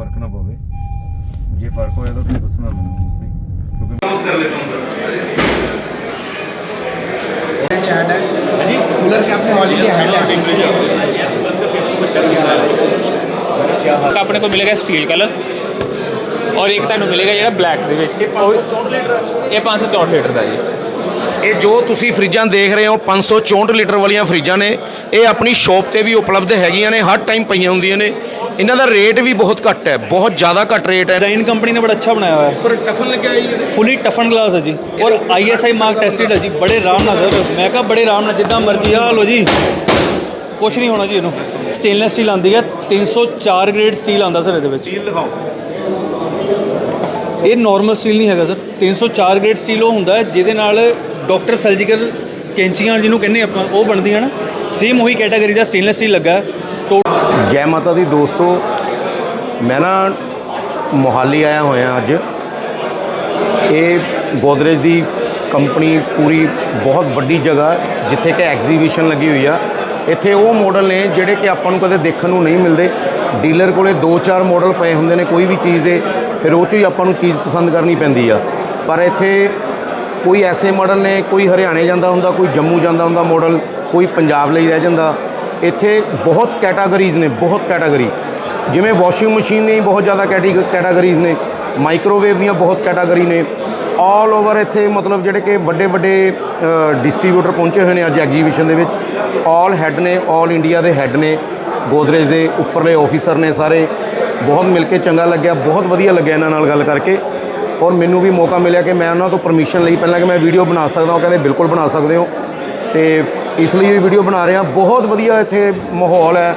ਫ਼ਰਕ ਨਾ ਪਵੇ। ਜੇ ਫ਼ਰਕ ਹੋਇਆ ਤਾਂ ਤੁਸੀਂ ਦੱਸਣਾ ਮੈਨੂੰ ਕਿਉਂਕਿ ਕਰ ਲੈਣਾ ਸਰ। ਇਹ ਹੈਡ ਹੈ। ਜੀ ਕੂਲਰ ਕੇ ਆਪਣੇ ਹੌਲੀ ਕੇ ਹੈਡ ਹੈ। ਆਪਣੇ ਕੋਲ ਮਿਲੇਗਾ ਸਟੀਲ ਕਲਰ ਔਰ ਇੱਕ ਤੁਹਾਨੂੰ ਮਿਲੇਗਾ ਜਿਹੜਾ ਬਲੈਕ ਦੇ ਵਿੱਚ। ਇਹ 564 ਲੀਟਰ ਦਾ ਜੀ। ਇਹ ਜੋ ਤੁਸੀਂ ਫਰਿੱਜਾਂ ਦੇਖ ਰਹੇ ਹੋ 564 ਲੀਟਰ ਵਾਲੀਆਂ ਫਰਿੱਜਾਂ ਨੇ। ਇਹ ਆਪਣੀ ਸ਼ੋਪ ਤੇ ਵੀ ਉਪਲਬਧ ਹੈਗੀਆਂ ਨੇ ਹਰ ਟਾਈਮ ਪਈਆਂ ਹੁੰਦੀਆਂ ਨੇ। ਇਹਨਾਂ ਦਾ ਰੇਟ ਵੀ ਬਹੁਤ ਘੱਟ ਹੈ ਬਹੁਤ ਜ਼ਿਆਦਾ ਘੱਟ ਰੇਟ ਹੈ। ਡਿਜ਼ਾਈਨ ਕੰਪਨੀ ਨੇ ਬੜਾ ਅੱਛਾ ਬਣਾਇਆ ਹੋਇਆ ਪਰ ਟਫਨ ਲੱਗਿਆ ਜੀ ਇਹਦੇ। ਫੁੱਲੀ ਟਫਨ ਗਲਾਸ ਹੈ ਜੀ। ਔਰ ਆਈਐਸਆਈ ਮਾਰਕ ਟੈਸਟਡ ਹੈ ਜੀ। ਬੜੇ ਆਰਾਮ ਨਾਲ ਸਰ। ਮੈਂ ਕਹਾ ਬੜੇ ਆਰਾਮ ਨਾਲ ਜਿੱਦਾਂ ਮਰਜ਼ੀ ਆ ਲੋ ਜੀ। ਕੁਛ ਨਹੀਂ ਹੋਣਾ ਜੀ ਇਹਨੂੰ। ਸਟੇਨਲੈਸ ਸਟੀਲ ਆਂਦੀ ਹੈ। 304 ਗ੍ਰੇਡ ਸਟੀਲ ਆਂਦਾ ਸਰ ਇਹਦੇ ਵਿੱਚ। ਸਟੀਲ ਦਿਖਾਓ। ਇਹ ਨਾਰਮਲ ਸਟੀਲ ਨਹੀਂ ਹੈਗਾ ਸਰ। 304 ਗ੍ਰੇਡ ਸਟੀਲ ਉਹ ਹੁੰਦਾ ਜਿਹਦੇ ਨਾਲ ਡਾਕਟਰ ਸਰਜੀਕਲ ਕੈਂਚੀਆਂ ਜਿਹਨੂੰ ਕਹਿੰਦੇ ਆਪਾਂ ਉਹ ਬਣਦੀਆਂ ਨਾ। ਸੇਮ ਉਹੀ ਕੈਟਾਗਰੀ ਦਾ ਸਟੇਨਲੈਸ ਸਟੀਲ ਲੱਗਾ ਟੋ ਜੈ ਮਾਤਾ ਦੀ ਦੋਸਤੋ, ਮੈਂ ਨਾ ਮੋਹਾਲੀ ਆਇਆ ਹੋਇਆ ਅੱਜ। ਇਹ ਗੋਦਰੇਜ ਦੀ ਕੰਪਨੀ ਪੂਰੀ ਬਹੁਤ ਵੱਡੀ ਜਗ੍ਹਾ, ਜਿੱਥੇ ਕਿ ਐਗਜ਼ੀਬਿਸ਼ਨ ਲੱਗੀ ਹੋਈ ਆ। ਇੱਥੇ ਉਹ ਮਾਡਲ ਨੇ ਜਿਹੜੇ ਕਿ ਆਪਾਂ ਨੂੰ ਕਦੇ ਦੇਖਣ ਨੂੰ ਨਹੀਂ ਮਿਲਦੇ। ਡੀਲਰ ਕੋਲੇ 2-4 ਮਾਡਲ ਪਏ ਹੁੰਦੇ ਨੇ ਕੋਈ ਵੀ ਚੀਜ਼ ਦੇ, ਫਿਰ ਉਹ 'ਚੋਂ ਹੀ ਆਪਾਂ ਨੂੰ ਚੀਜ਼ ਪਸੰਦ ਕਰਨੀ ਪੈਂਦੀ ਆ। ਪਰ ਇੱਥੇ ਕੋਈ ਐਸੇ ਮਾਡਲ ਨੇ, ਕੋਈ ਹਰਿਆਣੇ ਜਾਂਦਾ ਹੁੰਦਾ, ਕੋਈ ਜੰਮੂ ਜਾਂਦਾ ਹੁੰਦਾ ਮਾਡਲ ਕੋਈ ਪੰਜਾਬ ਲਈ ਰਹਿ ਜਾਂਦਾ। ਇੱਥੇ ਬਹੁਤ ਕੈਟਾਗਰੀਜ਼ ਨੇ, ਬਹੁਤ ਕੈਟਾਗਰੀ ਜਿਵੇਂ ਵਾਸ਼ਿੰਗ ਮਸ਼ੀਨ ਦੀ ਬਹੁਤ ਜ਼ਿਆਦਾ ਕੈਟੇਗ- ਕੈਟਾਗਰੀਜ਼ ਨੇ ਮਾਈਕ੍ਰੋਵੇਵ ਦੀਆਂ ਬਹੁਤ ਕੈਟਾਗਰੀ ਨੇ। ਆਲ ਓਵਰ ਇੱਥੇ ਮਤਲਬ ਜਿਹੜੇ ਕਿ ਵੱਡੇ ਵੱਡੇ ਡਿਸਟ੍ਰੀਬਿਊਟਰ ਪਹੁੰਚੇ ਹੋਏ ਨੇ ਅੱਜ ਐਗਜੀਬਿਸ਼ਨ ਦੇ ਵਿੱਚ। ਆਲ ਹੈੱਡ ਨੇ ਆਲ ਇੰਡੀਆ ਦੇ ਹੈੱਡ ਨੇ, ਗੋਦਰੇਜ ਦੇ ਉੱਪਰਲੇ ਆਫੀਸਰ ਨੇ ਸਾਰੇ। ਬਹੁਤ ਮਿਲ ਕੇ ਚੰਗਾ ਲੱਗਿਆ, ਬਹੁਤ ਵਧੀਆ ਲੱਗਿਆ ਇਹਨਾਂ ਨਾਲ ਗੱਲ ਕਰਕੇ। ਔਰ ਮੈਨੂੰ ਵੀ ਮੌਕਾ ਮਿਲਿਆ ਕਿ ਮੈਂ ਉਹਨਾਂ ਤੋਂ ਪਰਮਿਸ਼ਨ ਲਈ ਪਹਿਲਾਂ ਕਿ ਮੈਂ ਵੀਡੀਓ ਬਣਾ ਸਕਦਾ ਉਹ ਕਹਿੰਦੇ ਬਿਲਕੁਲ ਬਣਾ ਸਕਦੇ ਹੋ। ਤੇ ਇਸ ਲਈ ਇਹ ਵੀਡੀਓ ਬਣਾ ਰਿਹਾ ਬਹੁਤ ਵਧੀਆ ਇੱਥੇ ਮਾਹੌਲ ਹੈ।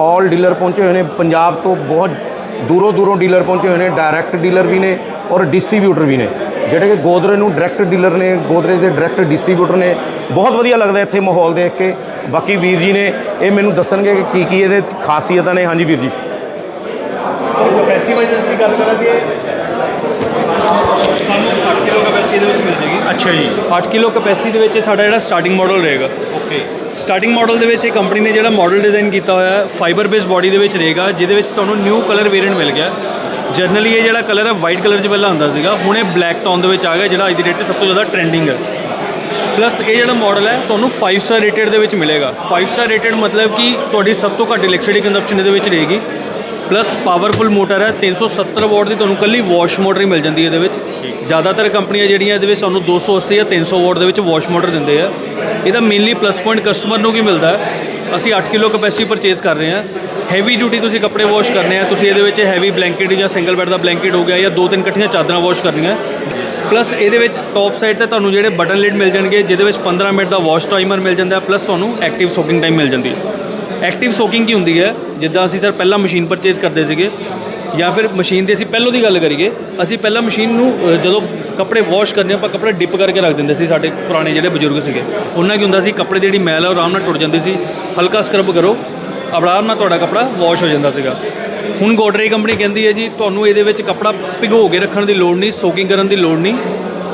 ਆਲ ਡੀਲਰ ਪਹੁੰਚੇ ਹੋਏ ਨੇ। ਪੰਜਾਬ ਤੋਂ ਬਹੁਤ ਦੂਰੋਂ ਦੂਰੋਂ ਡੀਲਰ ਪਹੁੰਚੇ ਹੋਏ ਨੇ। ਡਾਇਰੈਕਟ ਡੀਲਰ ਵੀ ਨੇ ਔਰ ਡਿਸਟ੍ਰੀਬਿਊਟਰ ਵੀ ਨੇ। ਜਿਹੜੇ ਕਿ ਗੋਦਰੇ ਨੂੰ ਡਾਇਰੈਕਟ ਡੀਲਰ ਨੇ, ਗੋਦਰੇ ਦੇ ਡਾਇਰੈਕਟ ਡਿਸਟ੍ਰੀਬਿਊਟਰ ਨੇ। ਬਹੁਤ ਵਧੀਆ ਲੱਗਦਾ ਇੱਥੇ ਮਾਹੌਲ ਦੇਖ ਕੇ। ਬਾਕੀ ਵੀਰ ਜੀ ਨੇ ਇਹ ਮੈਨੂੰ ਦੱਸਣਗੇ ਕਿ ਕੀ ਕੀ ਇਹਦੇ ਖਾਸੀਅਤਾਂ ਨੇ। ਹਾਂਜੀ ਵੀਰ ਜੀ। ਸਰ, ਕਪੈਸਿਟੀ ਵਾਈਜ਼ ਅਸੀਂ ਗੱਲ ਕਰਾਂ ਤੇ ਸਾਨੂੰ 8 ਕਿਲੋ ਕਪੈਸਿਟੀ ਦੇ ਅੱਛਾ ਜੀ। 8 ਕਿਲੋ ਕਪੈਸਿਟੀ ਦੇ ਵਿੱਚ ਸਾਡਾ ਜਿਹੜਾ ਸਟਾਰਟਿੰਗ ਮਾਡਲ ਰਹੇਗਾ। ਓਕੇ ਸਟਾਰਟਿੰਗ ਮਾਡਲ ਦੇ ਵਿੱਚ ਇਹ ਕੰਪਨੀ ਨੇ ਜਿਹੜਾ ਮਾਡਲ ਡਿਜ਼ਾਈਨ ਕੀਤਾ ਹੋਇਆ ਹੈ ਫਾਈਬਰ ਬੇਸ ਬਾਡੀ ਦੇ ਵਿੱਚ ਰਹੇਗਾ ਜਿਹਦੇ ਵਿੱਚ ਤੁਹਾਨੂੰ ਨਿਊ ਕਲਰ ਵੇਰੀਐਂਟ ਮਿਲ ਗਿਆ। ਜਨਰਲੀ ਇਹ ਜਿਹੜਾ ਕਲਰ ਹੈ ਵਾਈਟ ਕਲਰ 'ਚ ਪਹਿਲਾਂ ਆਉਂਦਾ ਸੀਗਾ ਹੁਣ ਇਹ ਬਲੈਕ ਟੋਨ ਦੇ ਵਿੱਚ ਆ ਗਿਆ ਜਿਹੜਾ ਅੱਜ ਦੀ ਡੇਟ 'ਚ ਸਭ ਤੋਂ ਜ਼ਿਆਦਾ ਟ੍ਰੈਂਡਿੰਗ ਹੈ। ਪਲੱਸ ਇਹ ਜਿਹੜਾ ਮਾਡਲ ਹੈ ਤੁਹਾਨੂੰ 5 ਸਟਾਰ ਰੇਟਡ ਦੇ ਵਿੱਚ ਮਿਲੇਗਾ। 5 ਸਟਾਰ ਰੇਟਡ ਮਤਲਬ ਕਿ ਤੁਹਾਡੀ ਸਭ ਤੋਂ ਘੱਟ ਇਲੈਕਟ੍ਰਿਸਿਟੀ ਕੰਜ਼ੰਪਸ਼ਨ ਇਹਦੇ ਵਿੱਚ ਰਹੇਗੀ। ਪਲੱਸ ਪਾਵਰਫੁਲ ਮੋਟਰ ਹੈ 370 ਵਾਟ ਦੀ ਤੁਹਾਨੂੰ ਕੱਲੀ ਵਾਸ਼ ਮੋਟਰ ਹੀ ਮਿਲ ਜਾਂਦੀ ਹੈ ਇਹਦੇ ਵਿੱਚ। ਜ਼ਿਆਦਾਤਰ ਕੰਪਨੀਆਂ ਜਿਹੜੀਆਂ ਇਹਦੇ ਵਿੱਚ ਸਾਨੂੰ 280 ਜਾਂ 300 ਵਾਟ ਦੇ ਵਿੱਚ ਵਾਸ਼ ਮੋਟਰ ਦਿੰਦੇ ਆ। ਇਹਦਾ ਮੇਨਲੀ ਪਲੱਸ ਪੁਆਇੰਟ ਕਸਟਮਰ ਨੂੰ ਕੀ ਮਿਲਦਾ ਹੈ? ਅਸੀਂ 8 ਕਿਲੋ ਕਪੈਸਿਟੀ ਪਰਚੇਸ ਕਰ ਰਹੇ ਹਾਂ। ਹੈਵੀ ਡਿਊਟੀ ਤੁਸੀਂ ਕੱਪੜੇ ਵਾਸ਼ ਕਰਨੇ ਆ, ਤੁਸੀਂ ਇਹਦੇ ਵਿੱਚ ਹੈਵੀ ਬਲੈਂਕਟ ਜਾਂ ਸਿੰਗਲ ਬੈੱਡ ਦਾ ਬਲੈਂਕਟ ਹੋ ਗਿਆ ਜਾਂ ਦੋ ਤਿੰਨ ਇਕੱਠੀਆਂ ਚਾਦਰਾਂ ਵਾਸ਼ ਕਰਨੀਆਂ। ਪਲੱਸ ਇਹਦੇ ਵਿੱਚ ਟੌਪ ਸਾਈਡ ਤੇ ਤੁਹਾਨੂੰ ਜਿਹੜੇ ਬਟਨ ਲਿਡ ਮਿਲ ਜਾਣਗੇ, ਜਿਹਦੇ ਵਿੱਚ 15 ਮਿੰਟ ਦਾ ਵਾਸ਼ ਟਾਈਮਰ ਮਿਲ ਜਾਂਦਾ ਪਲੱਸ ਤੁਹਾਨੂੰ ਐਕਟਿਵ ਸੋਕਿੰਗ ਟਾਈਮ ਮਿਲ ਜਾਂਦੀ ਹੈ। ਐਕਟਿਵ ਸੋਕਿੰਗ ਕੀ ਹੁੰਦੀ ਹੈ? ਜਿੱਦਾਂ ਅਸੀਂ ਸਰ ਪਹਿਲਾਂ ਮਸ਼ੀਨ ਪਰਚੇਸ ਕਰਦੇ ਸੀਗੇ ਜਾਂ ਫਿਰ ਮਸ਼ੀਨ ਦੀ ਅਸੀਂ ਪਹਿਲੋਂ ਦੀ ਗੱਲ ਕਰੀਏ ਅਸੀਂ ਪਹਿਲਾਂ ਮਸ਼ੀਨ ਨੂੰ ਅ, ਜਦੋਂ ਕੱਪੜੇ ਵਾਸ਼ ਕਰਨੇ ਆਪਾਂ ਕੱਪੜੇ ਡਿਪ ਕਰਕੇ ਰੱਖ ਦਿੰਦੇ ਸੀ ਸਾਡੇ ਪੁਰਾਣੇ ਜਿਹੜੇ ਬਜ਼ੁਰਗ ਸੀਗੇ। ਉਹਨਾਂ ਕੀ ਹੁੰਦਾ ਸੀ ਕੱਪੜੇ ਦੀ ਜਿਹੜੀ ਮੈਲ ਆ ਉਹ ਆਰਾਮ ਨਾਲ ਟੁੱਟ ਜਾਂਦੀ ਸੀ। ਹਲਕਾ ਸਕਰਬ ਕਰੋ ਆਰਾਮ ਨਾਲ ਤੁਹਾਡਾ ਕੱਪੜਾ ਵਾਸ਼ ਹੋ ਜਾਂਦਾ ਸੀਗਾ। ਹੁਣ ਗੋਡਰੇ ਕੰਪਨੀ ਕਹਿੰਦੀ ਹੈ ਜੀ ਤੁਹਾਨੂੰ ਇਹਦੇ ਵਿੱਚ ਕੱਪੜਾ ਭਿਗੋ ਕੇ ਰੱਖਣ ਦੀ ਲੋੜ ਨਹੀਂ ਸੋਕਿੰਗ ਕਰਨ ਦੀ ਲੋੜ ਨਹੀਂ।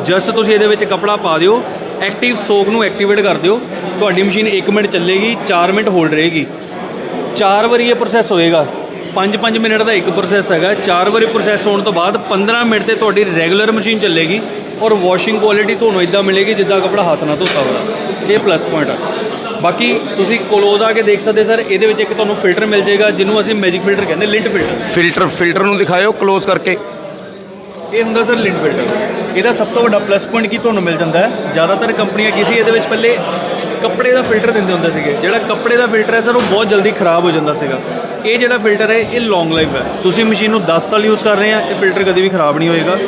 ਜਸਟ ਤੁਸੀਂ ਇਹਦੇ ਵਿੱਚ ਕੱਪੜਾ ਪਾ ਦਿਓ ਐਕਟਿਵ ਸੋਕ ਨੂੰ ਐਕਟੀਵੇਟ ਕਰ ਦਿਓ। ਤੁਹਾਡੀ ਮਸ਼ੀਨ 1 ਮਿੰਟ ਚੱਲੇਗੀ 4 ਮਿੰਟ ਹੋਲਡ ਰਹੇਗੀ। 4 ਵਾਰੀ ਇਹ ਪ੍ਰੋਸੈਸ ਹੋਏਗਾ। 5-5 ਮਿੰਟ ਦਾ ਇੱਕ ਪ੍ਰੋਸੈਸ ਹੈਗਾ। 4 ਵਾਰੀ ਪ੍ਰੋਸੈਸ ਹੋਣ ਤੋਂ ਬਾਅਦ 15 ਮਿੰਟ ਤੇ ਤੁਹਾਡੀ ਰੈਗੂਲਰ ਮਸ਼ੀਨ ਚੱਲੇਗੀ ਔਰ ਵਾਸ਼ਿੰਗ ਕੁਆਲਿਟੀ ਤੁਹਾਨੂੰ ਇਦਾਂ ਮਿਲੇਗੀ ਜਿੱਦਾਂ ਕੱਪੜਾ ਹੱਥ ਨਾਲ ਧੋਤਾ ਹੋਇਆ। ਇਹ ਪਲੱਸ ਪੁਆਇੰਟ ਹੈ ਬਾਕੀ ਤੁਸੀਂ ਕੋਲੋਜ਼ ਆ ਕੇ ਦੇਖ ਸਕਦੇ ਸਰ ਇਹਦੇ ਵਿੱਚ ਇੱਕ ਤੁਹਾਨੂੰ ਫਿਲਟਰ ਮਿਲ ਜਾਏਗਾ ਜਿਹਨੂੰ ਅਸੀਂ ਮੈਜਿਕ ਫਿਲਟਰ ਕਹਿੰਦੇ ਲਿੰਟ ਫਿਲਟਰ ਫਿਲਟਰ ਫਿਲਟਰ ਨੂੰ ਦਿਖਾਇਓ ক্লোਜ਼ ਕਰਕੇ। ਇਹ ਹੁੰਦਾ ਸਰ ਲਿੰਟ ਫਿਲਟਰ ਇਹਦਾ ਸਭ ਤੋਂ ਵੱਡਾ ਪਲੱਸ ਪੁਆਇੰਟ ਕੀ ਤੁਹਾਨੂੰ ਮਿਲ ਜਾਂਦਾ ਹੈ? ਜ਼ਿਆਦਾਤਰ ਕੰਪਨੀਆਂ ਕਿਸੇ ਇਹਦੇ ਵਿੱਚ ਪਹਿਲੇ ਕੱਪੜੇ ਦਾ ਫਿਲਟਰ ਦਿੰਦੇ ਹੁੰਦੇ ਸੀਗੇ। ਜਿਹੜਾ ਕੱਪੜੇ ਦਾ ਫਿਲਟਰ ਹੈ ਸਰ ਉਹ ਬਹੁਤ ਜਲਦੀ ਖਰਾਬ ਹੋ ਜਾਂਦਾ ਸੀਗਾ। ਇਹ ਜਿਹੜਾ ਫਿਲਟਰ ਹੈ ਇਹ ਲੌਂਗ ਲਾਈਫ ਹੈ। ਤੁਸੀਂ ਮਸ਼ੀਨ ਨੂੰ 10 ਸਾਲ ਯੂਜ਼ ਕਰ ਰਹੇ ਆ ਇਹ ਫਿਲਟਰ ਕਦੇ ਵੀ ਖਰਾਬ ਨਹੀਂ ਹੋਏਗਾ।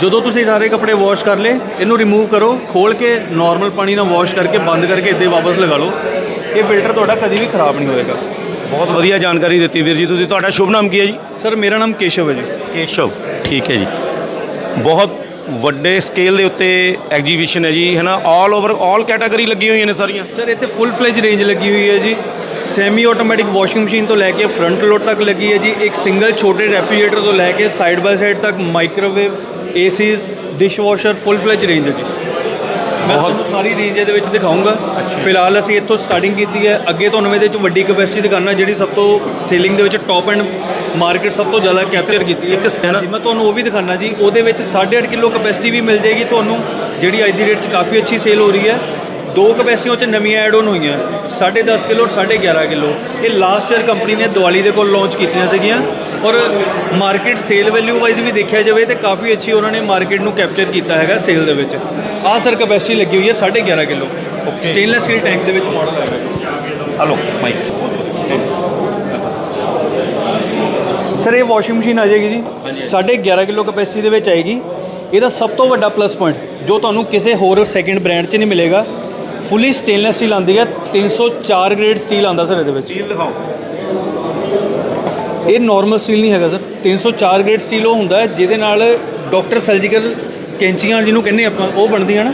ਜਦੋਂ ਤੁਸੀਂ ਸਾਰੇ ਕੱਪੜੇ ਵਾਸ਼ ਕਰ ਲਏ ਇਹਨੂੰ ਰਿਮੂਵ ਕਰੋ ਖੋਲ ਕੇ ਨਾਰਮਲ ਪਾਣੀ ਨਾਲ ਵਾਸ਼ ਕਰਕੇ ਬੰਦ ਕਰਕੇ ਇੱਦਾਂ ਵਾਪਸ ਲਗਾ ਲਓ। ਇਹ ਫਿਲਟਰ ਤੁਹਾਡਾ ਕਦੇ ਵੀ ਖਰਾਬ ਨਹੀਂ ਹੋਏਗਾ। ਬਹੁਤ ਵਧੀਆ ਜਾਣਕਾਰੀ ਦਿੱਤੀ ਵੀਰ ਜੀ ਤੁਸੀਂ। ਤੁਹਾਡਾ ਸ਼ੁਭ ਨਾਮ ਕੀ ਹੈ ਜੀ? ਸਰ ਮੇਰਾ ਨਾਮ ਕੇਸ਼ਵ ਹੈ ਜੀ। ਕੇਸ਼ਵ ਠੀਕ ਹੈ ਜੀ। ਬਹੁਤ ਵੱਡੇ ਸਕੇਲ ਦੇ ਉੱਤੇ ਐਗਜੀਬਿਸ਼ਨ ਹੈ ਜੀ ਹੈ ਨਾ ਆਲ ਓਵਰ ਆਲ ਕੈਟਾਗਰੀ ਲੱਗੀ ਹੋਈਆਂ ਨੇ ਸਾਰੀਆਂ। ਸਰ ਇੱਥੇ ਫੁੱਲ ਫਲੇਜ ਰੇਂਜ ਲੱਗੀ ਹੋਈ ਹੈ ਜੀ। ਸੈਮੀ ਆਟੋਮੈਟਿਕ ਵਾਸ਼ਿੰਗ ਮਸ਼ੀਨ ਤੋਂ ਲੈ ਕੇ ਫਰੰਟ ਲੋਡ ਤੱਕ ਲੱਗੀ ਹੈ ਜੀ। ਇੱਕ ਸਿੰਗਲ ਛੋਟੇ ਰੈਫਰੀਜਰੇਟਰ ਤੋਂ ਲੈ ਕੇ ਸਾਈਡ ਬਾਈ ਸਾਈਡ ਤੱਕ microwave ACs dishwasher full fledge range ਹੈ ਜੀ। ਮੈਂ ਤੁਹਾਨੂੰ ਸਾਰੀ ਰੇਂਜ ਇਹਦੇ ਵਿੱਚ ਦਿਖਾਉਂਗਾ ਫਿਲਹਾਲ ਅਸੀਂ ਇੱਥੋਂ ਸਟਾਰਟਿੰਗ ਕੀਤੀ ਹੈ। ਅੱਗੇ ਤੁਹਾਨੂੰ ਇਹਦੇ ਵਿੱਚ ਵੱਡੀ ਕੈਪੈਸਿਟੀ ਦਿਖਾਉਣਾ ਜਿਹੜੀ ਸਭ ਤੋਂ ਸੇਲਿੰਗ ਦੇ ਵਿੱਚ ਟੌਪ ਐਂਡ ਮਾਰਕੀਟ ਸਭ ਤੋਂ ਜ਼ਿਆਦਾ ਕੈਪਚਰ ਕੀਤੀ ਹੈ। ਹਾਂਜੀ, ਮੈਂ ਤੁਹਾਨੂੰ ਉਹ ਵੀ ਦਿਖਾਉਣਾ ਜੀ। ਉਹਦੇ ਵਿੱਚ 8.5 ਕਿਲੋ ਕੈਪੈਸਿਟੀ ਵੀ ਮਿਲ ਜਾਏਗੀ ਤੁਹਾਨੂੰ ਜਿਹੜੀ ਅੱਜ ਦੀ ਰੇਟ 'ਚ ਕਾਫੀ ਅੱਛੀ ਸੇਲ ਹੋ ਰਹੀ ਹੈ। ਦੋ ਕੈਪੈਸਿਟੀਆਂ 'ਚ ਨਵੀਆਂ ਐਡ ਆਨ ਹੋਈਆਂ। 10.5 ਕਿਲੋ ਔਰ 11.5 ਕਿਲੋ। ਇਹ ਲਾਸਟ ਈਅਰ ਕੰਪਨੀ ਨੇ ਦੀਵਾਲੀ ਦੇ ਕੋਲ ਲਾਂਚ ਕੀਤੀਆਂ ਸੀਗੀਆਂ। ਔਰ ਮਾਰਕੀਟ ਸੇਲ ਵੈਲਿਊ ਵਾਈਜ਼ ਵੀ ਦੇਖਿਆ ਜਾਵੇ ਤੇ ਕਾਫੀ ਅੱਛੀ ਉਹਨਾਂ ਨੇ ਮਾਰਕੀਟ ਨੂੰ ਕੈਪਚਰ ਕੀਤਾ ਹੈਗਾ ਸੇਲ ਦੇ ਵਿੱਚ। ਆਹ ਸਰ ਕੈਪੈਸਿਟੀ ਲੱਗੀ ਹੋਈ ਹੈ 11.5 ਕਿਲੋ। ਸਟੇਨਲੈਸ ਸਟੀਲ ਟੈਂਕ ਦੇ ਵਿੱਚ ਮਾਡਲ ਹੈਗਾ। ਹਲੋ ਮਾਈਕ ਸਰ ਇਹ ਵਾਸ਼ਿੰਗ ਮਸ਼ੀਨ ਆ ਜਾਏਗੀ ਜੀ। 11.5 ਕਿਲੋ ਕੈਪੈਸਿਟੀ ਦੇ ਵਿੱਚ ਆਏਗੀ। ਇਹਦਾ ਸਭ ਤੋਂ ਵੱਡਾ ਪਲੱਸ ਪੁਆਇੰਟ ਜੋ ਤੁਹਾਨੂੰ ਕਿਸੇ ਹੋਰ ਸੈਕਿੰਡ ਬ੍ਰਾਂਡ 'ਚ ਨਹੀਂ ਮਿਲੇਗਾ। ਫੁੱਲੀ ਸਟੇਨਲੈਸ ਸਟੀਲ ਆਉਂਦੀ ਹੈ। 304 ਗ੍ਰੇਡ ਸਟੀਲ ਆਉਂਦਾ ਸਰ ਇਹਦੇ ਵਿੱਚ। ਸਟੀਲ ਦਿਖਾਓ। ਇਹ ਨਾਰਮਲ ਸਟੀਲ ਨਹੀਂ ਹੈਗਾ ਸਰ 304 ਗ੍ਰੇਡ ਸਟੀਲ ਉਹ ਹੁੰਦਾ ਜਿਹਦੇ ਨਾਲ ਡਾਕਟਰ ਸਰਜੀਕਲ ਕੈਂਚੀਆਂ ਜਿਹਨੂੰ ਕਹਿੰਦੇ ਆਪਾਂ, ਉਹ ਬਣਦੀਆਂ ਨਾ।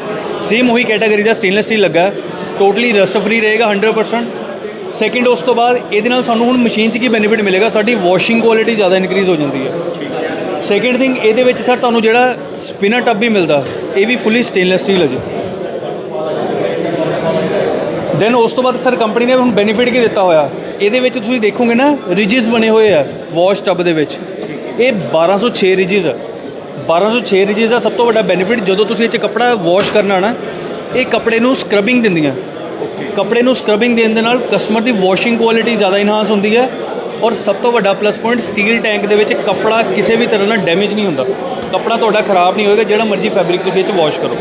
ਸੇਮ ਉਹੀ ਕੈਟਾਗਰੀ ਦਾ ਸਟੇਨਲੈਸ ਸਟੀਲ ਲੱਗਾ ਟੋਟਲੀ ਰਸਟ ਫਰੀ ਰਹੇਗਾ 100% ਸੈਕਿੰਡ ਉਸ ਤੋਂ ਬਾਅਦ ਇਹਦੇ ਨਾਲ ਸਾਨੂੰ ਹੁਣ ਮਸ਼ੀਨ 'ਚ ਕੀ ਬੈਨੀਫਿਟ ਮਿਲੇਗਾ? ਸਾਡੀ ਵਾਸ਼ਿੰਗ ਕੁਆਲਿਟੀ ਜ਼ਿਆਦਾ ਇਨਕਰੀਜ਼ ਹੋ ਜਾਂਦੀ ਹੈ। ਸੈਕਿੰਡ ਥਿੰਗ ਇਹਦੇ ਵਿੱਚ ਸਰ ਤੁਹਾਨੂੰ ਜਿਹੜਾ ਸਪਿਨਰ ਟੱਬ ਵੀ ਮਿਲਦਾ, ਇਹ ਵੀ ਫੁੱਲੀ ਸਟੇਨਲੈਸ ਸਟੀਲ ਹੈ ਜੀ। ਦੈਨ ਉਸ ਤੋਂ ਬਾਅਦ ਸਰ ਕੰਪਨੀ ਨੇ ਹੁਣ ਬੈਨੀਫਿਟ ਕੀ ਦਿੱਤਾ ਹੋਇਆ? ਇਹਦੇ ਵਿੱਚ ਤੁਸੀਂ ਦੇਖੋਗੇ ਨਾ ਰਿਜਿਸ ਬਣੇ ਹੋਏ ਆ ਵਾਸ਼ ਟੱਬ ਦੇ ਵਿੱਚ। ਇਹ 1206 ਰਿਜਿਸ ਆ। 1206 ਰਿਜਿਸ ਦਾ ਸਭ ਤੋਂ ਵੱਡਾ ਬੈਨੀਫਿਟ ਜਦੋਂ ਤੁਸੀਂ ਇਹ ਚ ਕੱਪੜਾ ਵਾਸ਼ ਕਰਨਾ ਨਾ, ਇਹ ਕੱਪੜੇ ਨੂੰ ਸਕਰਬਿੰਗ ਦਿੰਦੀਆਂ। ਕੱਪੜੇ ਨੂੰ ਸਕਰਬਿੰਗ ਦੇਣ ਦੇ ਨਾਲ ਕਸਟਮਰ ਦੀ ਵਾਸ਼ਿੰਗ ਕੁਆਲਿਟੀ ਜ਼ਿਆਦਾ ਇਨਹਾਂਸ ਹੁੰਦੀ ਹੈ ਔਰ ਸਭ ਤੋਂ ਵੱਡਾ ਪਲੱਸ ਪੁਆਇੰਟ ਸਟੀਲ ਟੈਂਕ ਦੇ ਵਿੱਚ ਕੱਪੜਾ ਕਿਸੇ ਵੀ ਤਰ੍ਹਾਂ ਨਾਲ ਡੈਮੇਜ ਨਹੀਂ ਹੁੰਦਾ। ਕੱਪੜਾ ਤੁਹਾਡਾ ਖਰਾਬ ਨਹੀਂ ਹੋਏਗਾ, ਜਿਹੜਾ ਮਰਜ਼ੀ ਫੈਬਰਿਕ ਤੁਸੀਂ ਇਹ ਚ ਵਾਸ਼ ਕਰੋ।